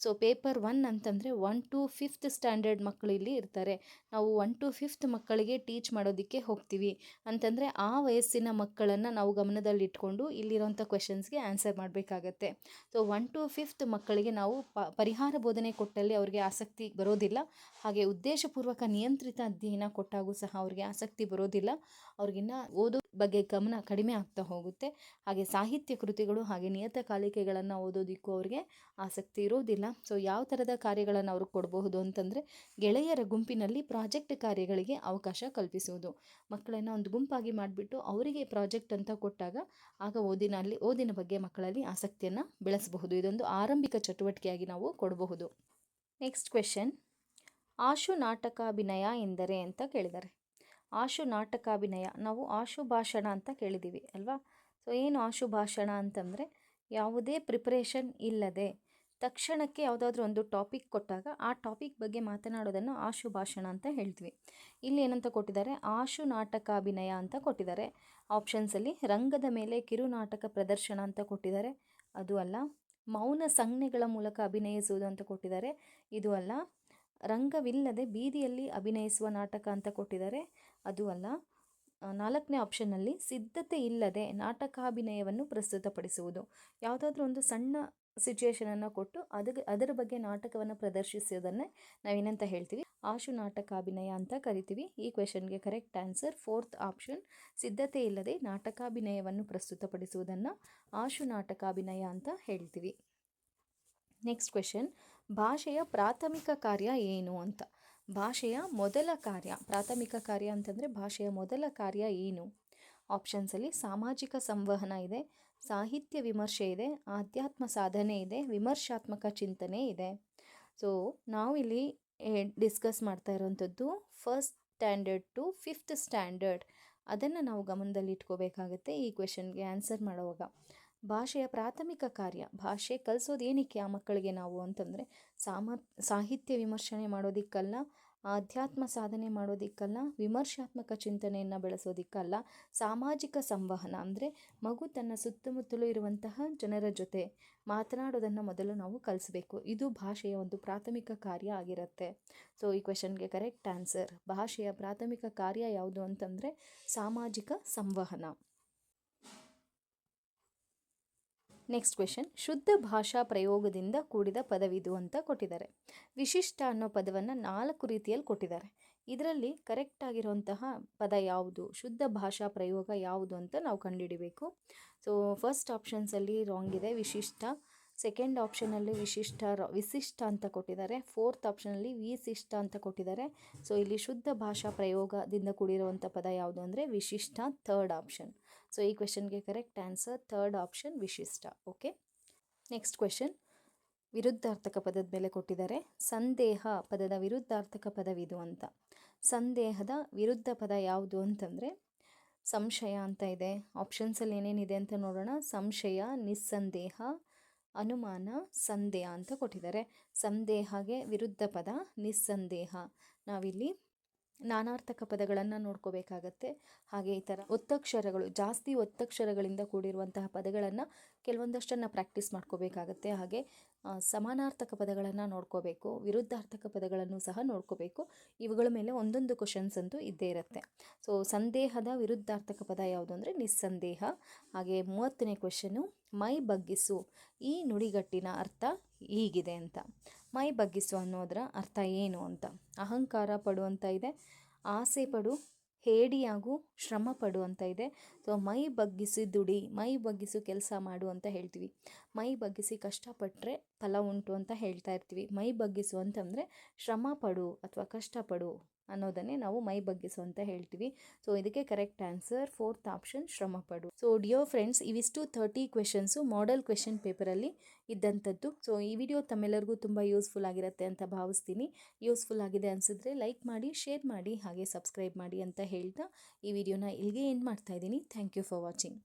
so paper one ಅಂತಂದರೆ ಒನ್ ಟು ಫಿಫ್ತ್ ಸ್ಟ್ಯಾಂಡರ್ಡ್ ಮಕ್ಕಳು ಇಲ್ಲಿ ಇರ್ತಾರೆ. ನಾವು ಒನ್ ಟು ಫಿಫ್ತ್ ಮಕ್ಕಳಿಗೆ ಟೀಚ್ ಮಾಡೋದಕ್ಕೆ ಹೋಗ್ತೀವಿ. ಅಂತಂದರೆ ಆ ವಯಸ್ಸಿನ ಮಕ್ಕಳನ್ನು ನಾವು ಗಮನದಲ್ಲಿಟ್ಕೊಂಡು ಇಲ್ಲಿರೋಂಥ ಕ್ವೆಶನ್ಸ್ಗೆ ಆನ್ಸರ್ ಮಾಡಬೇಕಾಗತ್ತೆ. ಸೊ ಒನ್ ಟು ಫಿಫ್ತ್ ಮಕ್ಕಳಿಗೆ ನಾವು ಪರಿಹಾರ ಬೋಧನೆ ಕೊಟ್ಟಲ್ಲಿ ಅವರಿಗೆ ಆಸಕ್ತಿ ಬರೋದಿಲ್ಲ. ಹಾಗೆ ಉದ್ದೇಶಪೂರ್ವಕ ನಿಯಂತ್ರಿತ ಅಧ್ಯಯನ ಕೊಟ್ಟಾಗೂ ಸಹ ಅವ್ರಿಗೆ ಆಸಕ್ತಿ ಬರೋದಿಲ್ಲ. ಅವ್ರಿಗಿನ್ನ ಓದೋ ಬಗ್ಗೆ ಗಮನ ಕಡಿಮೆ ಆಗ್ತಾ ಹೋಗುತ್ತೆ. ಹಾಗೆ ಸಾಹಿತ್ಯ ಕೃತಿಗಳು ಹಾಗೆ ನಿಯತಕಾಲಿಕೆಗಳನ್ನು ಓದೋದಕ್ಕೂ ಅವ್ರಿಗೆ ಆಸಕ್ತಿ ಇರೋದಿಲ್ಲ. ಸೊ ಯಾವ ಥರದ ಕಾರ್ಯಗಳನ್ನು ಅವ್ರಿಗೆ ಕೊಡಬಹುದು ಅಂತಂದರೆ ಗೆಳೆಯರ ಗುಂಪಿನಲ್ಲಿ ಪ್ರಾಜೆಕ್ಟ್ ಕಾರ್ಯಗಳಿಗೆ ಅವಕಾಶ ಕಲ್ಪಿಸುವುದು. ಮಕ್ಕಳನ್ನು ಒಂದು ಗುಂಪಾಗಿ ಮಾಡಿಬಿಟ್ಟು ಅವರಿಗೆ ಪ್ರಾಜೆಕ್ಟ್ ಅಂತ ಕೊಟ್ಟಾಗ ಆಗ ಓದಿನಲ್ಲಿ, ಓದಿನ ಬಗ್ಗೆ ಮಕ್ಕಳಲ್ಲಿ ಆಸಕ್ತಿಯನ್ನು ಬೆಳೆಸಬಹುದು. ಇದೊಂದು ಆರಂಭಿಕ ಚಟುವಟಿಕೆಯಾಗಿ ನಾವು ಕೊಡಬಹುದು. ನೆಕ್ಸ್ಟ್ ಕ್ವೆಶನ್ ಆಶು ನಾಟಕಾಭಿನಯ ಎಂದರೆ ಅಂತ ಕೇಳಿದ್ದಾರೆ ಆಶು ನಾಟಕಾಭಿನಯ. ನಾವು ಆಶು ಭಾಷಣ ಅಂತ ಕೇಳಿದ್ದೀವಿ, ಅಲ್ವಾ? ಸೊ ಏನು ಆಶು ಭಾಷಣ ಅಂತಂದರೆ, ಯಾವುದೇ ಪ್ರಿಪ್ರೇಷನ್ ಇಲ್ಲದೆ ತಕ್ಷಣಕ್ಕೆ ಯಾವುದಾದ್ರೂ ಒಂದು ಟಾಪಿಕ್ ಕೊಟ್ಟಾಗ ಆ ಟಾಪಿಕ್ ಬಗ್ಗೆ ಮಾತನಾಡೋದನ್ನು ಆಶು ಭಾಷಣ ಅಂತ ಹೇಳ್ತೀವಿ. ಇಲ್ಲಿ ಏನಂತ ಕೊಟ್ಟಿದ್ದಾರೆ? ಆಶು ನಾಟಕಾಭಿನಯ ಅಂತ ಕೊಟ್ಟಿದ್ದಾರೆ. ಆಪ್ಷನ್ಸಲ್ಲಿ ರಂಗದ ಮೇಲೆ ಕಿರು ನಾಟಕ ಪ್ರದರ್ಶನ ಅಂತ ಕೊಟ್ಟಿದ್ದಾರೆ. ಅದು ಅಲ್ಲ, ಮೌನ ಸಂಜ್ಞೆಗಳ ಮೂಲಕ ಅಭಿನಯಿಸುವುದು ಅಂತ ಕೊಟ್ಟಿದ್ದಾರೆ. ಇದು ಅಲ್ಲ ರಂಗವಿಲ್ಲದೆ ಬೀದಿಯಲ್ಲಿ ಅಭಿನಯಿಸುವ ನಾಟಕ ಅಂತ ಕೊಟ್ಟಿದ್ದಾರೆ. ಅದು ಅಲ್ಲ ನಾಲ್ಕನೇ ಆಪ್ಷನ್ನಲ್ಲಿ ಸಿದ್ಧತೆ ಇಲ್ಲದೆ ನಾಟಕಾಭಿನಯವನ್ನು ಪ್ರಸ್ತುತಪಡಿಸುವುದು. ಯಾವುದಾದ್ರೂ ಒಂದು ಸಣ್ಣ ಸಿಚುಯೇಷನನ್ನು ಕೊಟ್ಟು ಅದಕ್ಕೆ, ಅದರ ಬಗ್ಗೆ ನಾಟಕವನ್ನು ಪ್ರದರ್ಶಿಸೋದನ್ನೇ ನಾವೇನಂತ ಹೇಳ್ತೀವಿ. ಆಶು ನಾಟಕಾಭಿನಯ ಅಂತ ಕರಿತೀವಿ. ಈ ಕ್ವೆಶನ್ಗೆ ಕರೆಕ್ಟ್ ಆನ್ಸರ್, ಫೋರ್ತ್ ಆಪ್ಷನ್, ಸಿದ್ಧತೆ ಇಲ್ಲದೆ ನಾಟಕಾಭಿನಯವನ್ನು ಪ್ರಸ್ತುತಪಡಿಸುವುದನ್ನು ಆಶು ನಾಟಕಾಭಿನಯ ಅಂತ ಹೇಳ್ತೀವಿ. ನೆಕ್ಸ್ಟ್ ಕ್ವೆಶನ್ ಭಾಷೆಯ ಪ್ರಾಥಮಿಕ ಕಾರ್ಯ ಏನು ಅಂತ? ಭಾಷೆಯ ಮೊದಲ ಕಾರ್ಯ, ಪ್ರಾಥಮಿಕ ಕಾರ್ಯ ಅಂತಂದರೆ ಭಾಷೆಯ ಮೊದಲ ಕಾರ್ಯ ಏನು? ಆಪ್ಷನ್ಸಲ್ಲಿ ಸಾಮಾಜಿಕ ಸಂವಹನ ಇದೆ, ಸಾಹಿತ್ಯ ವಿಮರ್ಶೆ ಇದೆ, ಆಧ್ಯಾತ್ಮ ಸಾಧನೆ ಇದೆ, ವಿಮರ್ಶಾತ್ಮಕ ಚಿಂತನೆ ಇದೆ. ಸೊ ನಾವಿಲ್ಲಿ ಡಿಸ್ಕಸ್ ಮಾಡ್ತಾ ಇರೋವಂಥದ್ದು first standard to fifth standard ಅದನ್ನು ನಾವು ಗಮನದಲ್ಲಿ ಇಟ್ಕೋಬೇಕಾಗತ್ತೆ ಈ ಕ್ವೆಶನ್ಗೆ ಆನ್ಸರ್ ಮಾಡುವಾಗ. ಭಾಷೆಯ ಪ್ರಾಥಮಿಕ ಕಾರ್ಯ, ಭಾಷೆ ಕಲಿಸೋದು ಏನಕ್ಕೆ ಆ ಮಕ್ಕಳಿಗೆ ನಾವು ಅಂತಂದರೆ ಸಾಮ, ಸಾಹಿತ್ಯ ವಿಮರ್ಶನೆ ಮಾಡೋದಿಕ್ಕಲ್ಲ, ಆಧ್ಯಾತ್ಮ ಸಾಧನೆ ಮಾಡೋದಿಕ್ಕಲ್ಲ, ವಿಮರ್ಶಾತ್ಮಕ ಚಿಂತನೆಯನ್ನು ಬೆಳೆಸೋದಿಕ್ಕಲ್ಲ, ಸಾಮಾಜಿಕ ಸಂವಹನ ಅಂದರೆ ಮಗು ತನ್ನ ಸುತ್ತಮುತ್ತಲೂ ಇರುವಂತಹ ಜನರ ಜೊತೆ ಮಾತನಾಡೋದನ್ನು ಮೊದಲು ನಾವು ಕಲಿಸ್ಬೇಕು. ಇದು ಭಾಷೆಯ ಒಂದು ಪ್ರಾಥಮಿಕ ಕಾರ್ಯ ಆಗಿರುತ್ತೆ. ಸೊ ಈ ಕ್ವೆಶನ್ಗೆ ಕರೆಕ್ಟ್ ಆನ್ಸರ್ ಭಾಷೆಯ ಪ್ರಾಥಮಿಕ ಕಾರ್ಯ ಯಾವುದು ಅಂತಂದರೆ ಸಾಮಾಜಿಕ ಸಂವಹನ. ನೆಕ್ಸ್ಟ್ ಕ್ವೆಶನ್ ಶುದ್ಧ ಭಾಷಾ ಪ್ರಯೋಗದಿಂದ ಕೂಡಿದ ಪದವಿದು ಅಂತ ಕೊಟ್ಟಿದ್ದಾರೆ. ವಿಶಿಷ್ಟ ಅನ್ನೋ ಪದವನ್ನು ನಾಲ್ಕು ರೀತಿಯಲ್ಲಿ ಕೊಟ್ಟಿದ್ದಾರೆ. ಇದರಲ್ಲಿ ಕರೆಕ್ಟ್ ಆಗಿರುವಂತಹ ಪದ ಯಾವುದು? ಶುದ್ಧ ಭಾಷಾ ಪ್ರಯೋಗ ಯಾವುದು ಅಂತ ನಾವು ಕಂಡುಹಿಡಿಬೇಕು. ಸೊ ಫಸ್ಟ್ ಆಪ್ಷನ್ಸಲ್ಲಿ ರಾಂಗ್ ಇದೆ, ವಿಶಿಷ್ಟ. ಸೆಕೆಂಡ್ ಆಪ್ಷನಲ್ಲಿ ವಿಶಿಷ್ಟ ವಿಶಿಷ್ಟ ಅಂತ ಕೊಟ್ಟಿದ್ದಾರೆ. ಫೋರ್ತ್ ಆಪ್ಷನಲ್ಲಿ ವಿಶಿಷ್ಟ ಅಂತ ಕೊಟ್ಟಿದ್ದಾರೆ. ಸೊ ಇಲ್ಲಿ ಶುದ್ಧ ಭಾಷಾ ಪ್ರಯೋಗದಿಂದ ಕೂಡಿರುವಂಥ ಪದ ಯಾವುದು ಅಂದರೆ ವಿಶಿಷ್ಟ. ಥರ್ಡ್ ಆಪ್ಷನ್ ಸೊ ಈ ಕ್ವೆಶನ್ಗೆ ಕರೆಕ್ಟ್ ಆನ್ಸರ್ ಥರ್ಡ್ ಆಪ್ಷನ್ ವಿಶಿಷ್ಟ ಓಕೆ ನೆಕ್ಸ್ಟ್ ಕ್ವೆಶನ್ ವಿರುದ್ಧಾರ್ಥಕ ಪದದ ಮೇಲೆ ಕೊಟ್ಟಿದ್ದಾರೆ. ಸಂದೇಹ ಪದದ ವಿರುದ್ಧಾರ್ಥಕ ಪದವಿದು ಅಂತ. ಸಂದೇಹದ ವಿರುದ್ಧ ಪದ ಯಾವುದು ಅಂತಂದರೆ, ಸಂಶಯ ಅಂತ ಇದೆ. ಆಪ್ಷನ್ಸಲ್ಲಿ ಏನೇನಿದೆ ಅಂತ ನೋಡೋಣ. ಸಂಶಯ, ನಿಸ್ಸಂದೇಹ, ಅನುಮಾನ, ಸಂದೇಹ ಅಂತ ಕೊಟ್ಟಿದ್ದಾರೆ. ಸಂದೇಹಗೆ ವಿರುದ್ಧ ಪದ, ನಿಸ್ಸಂದೇಹ. ನಾವಿಲ್ಲಿ ನಾನಾರ್ಥಕ ಪದಗಳನ್ನು ನೋಡ್ಕೋಬೇಕಾಗತ್ತೆ. ಹಾಗೆ ಈ ಥರ ಒತ್ತಕ್ಷರಗಳು, ಜಾಸ್ತಿ ಒತ್ತಕ್ಷರಗಳಿಂದ ಕೂಡಿರುವಂತಹ ಪದಗಳನ್ನು ಕೆಲವೊಂದಷ್ಟನ್ನು ಪ್ರಾಕ್ಟೀಸ್ ಮಾಡ್ಕೋಬೇಕಾಗತ್ತೆ. ಹಾಗೆ ಸಮಾನಾರ್ಥಕ ಪದಗಳನ್ನು ನೋಡ್ಕೋಬೇಕು, ವಿರುದ್ಧಾರ್ಥಕ ಪದಗಳನ್ನು ಸಹ ನೋಡ್ಕೋಬೇಕು. ಇವುಗಳ ಮೇಲೆ ಒಂದೊಂದು ಕ್ವಶನ್ಸ್ ಅಂತೂ ಇದ್ದೇ ಇರುತ್ತೆ. ಸೊ ಸಂದೇಹದ ವಿರುದ್ಧಾರ್ಥಕ ಪದ ಯಾವುದು ಅಂದರೆ ನಿಸ್ಸಂದೇಹ. ಹಾಗೆ ಮೂವತ್ತನೇ ಕ್ವಶನು ಮೈ ಬಗ್ಗಿಸು, ಈ ನುಡಿಗಟ್ಟಿನ ಅರ್ಥ ಹೀಗಿದೆ ಅಂತ. ಮೈ ಬಗ್ಗಿಸು ಅನ್ನೋದರ ಅರ್ಥ ಏನು ಅಂತ. ಅಹಂಕಾರ ಪಡು ಅಂತ ಇದೆ. ಆಸೆ ಪಡು, ಹೇಡಿಯಾಗು ಶ್ರಮ ಪಡು ಅಂತ ಇದೆ. ಸೊ ಮೈ ಬಗ್ಗಿಸಿ ದುಡಿ, ಮೈ ಬಗ್ಗಿಸು ಕೆಲಸ ಮಾಡು ಅಂತ ಹೇಳ್ತೀವಿ. ಮೈ ಬಗ್ಗಿಸಿ ಕಷ್ಟಪಟ್ಟರೆ ಫಲ ಉಂಟು ಅಂತ ಹೇಳ್ತಾ ಇರ್ತೀವಿ. ಮೈ ಬಗ್ಗಿಸು ಅಂತಂದರೆ ಶ್ರಮ ಪಡು ಅಥವಾ ಕಷ್ಟಪಡು. ಅನ್ನೋದನ್ನೇ ನಾವು ಮೈ ಬಗ್ಗಿಸು ಅಂತ ಹೇಳ್ತೀವಿ. ಸೊ ಇದಕ್ಕೆ ಕರೆಕ್ಟ್ ಆನ್ಸರ್ ಫೋರ್ತ್ ಆಪ್ಷನ್ ಶ್ರಮ ಪಡು. ಸೊ ಡಿಯೋ ಫ್ರೆಂಡ್ಸ್ ಇವಿಷ್ಟು ಥರ್ಟಿ ಕ್ವೆಶನ್ಸು ಮಾಡೆಲ್ ಕ್ವೆಶನ್ ಪೇಪರಲ್ಲಿ ಇದ್ದಂಥದ್ದು. ಸೊ ಈ ವಿಡಿಯೋ ತಮ್ಮೆಲ್ಲರಿಗೂ ತುಂಬ ಯೂಸ್ಫುಲ್ ಆಗಿರುತ್ತೆ ಅಂತ ಭಾವಿಸ್ತೀನಿ. ಯೂಸ್ಫುಲ್ ಆಗಿದೆ ಅನಿಸಿದ್ರೆ ಲೈಕ್ ಮಾಡಿ ಶೇರ್ ಮಾಡಿ, ಹಾಗೆ ಸಬ್ಸ್ಕ್ರೈಬ್ ಮಾಡಿ ಅಂತ ಹೇಳ್ತಾ ಈ ವಿಡಿಯೋನ ಇಲ್ಲಿಗೆ ಎಂಡ್ ಮಾಡ್ತಾ ಇದ್ದೀನಿ. Thank you for watching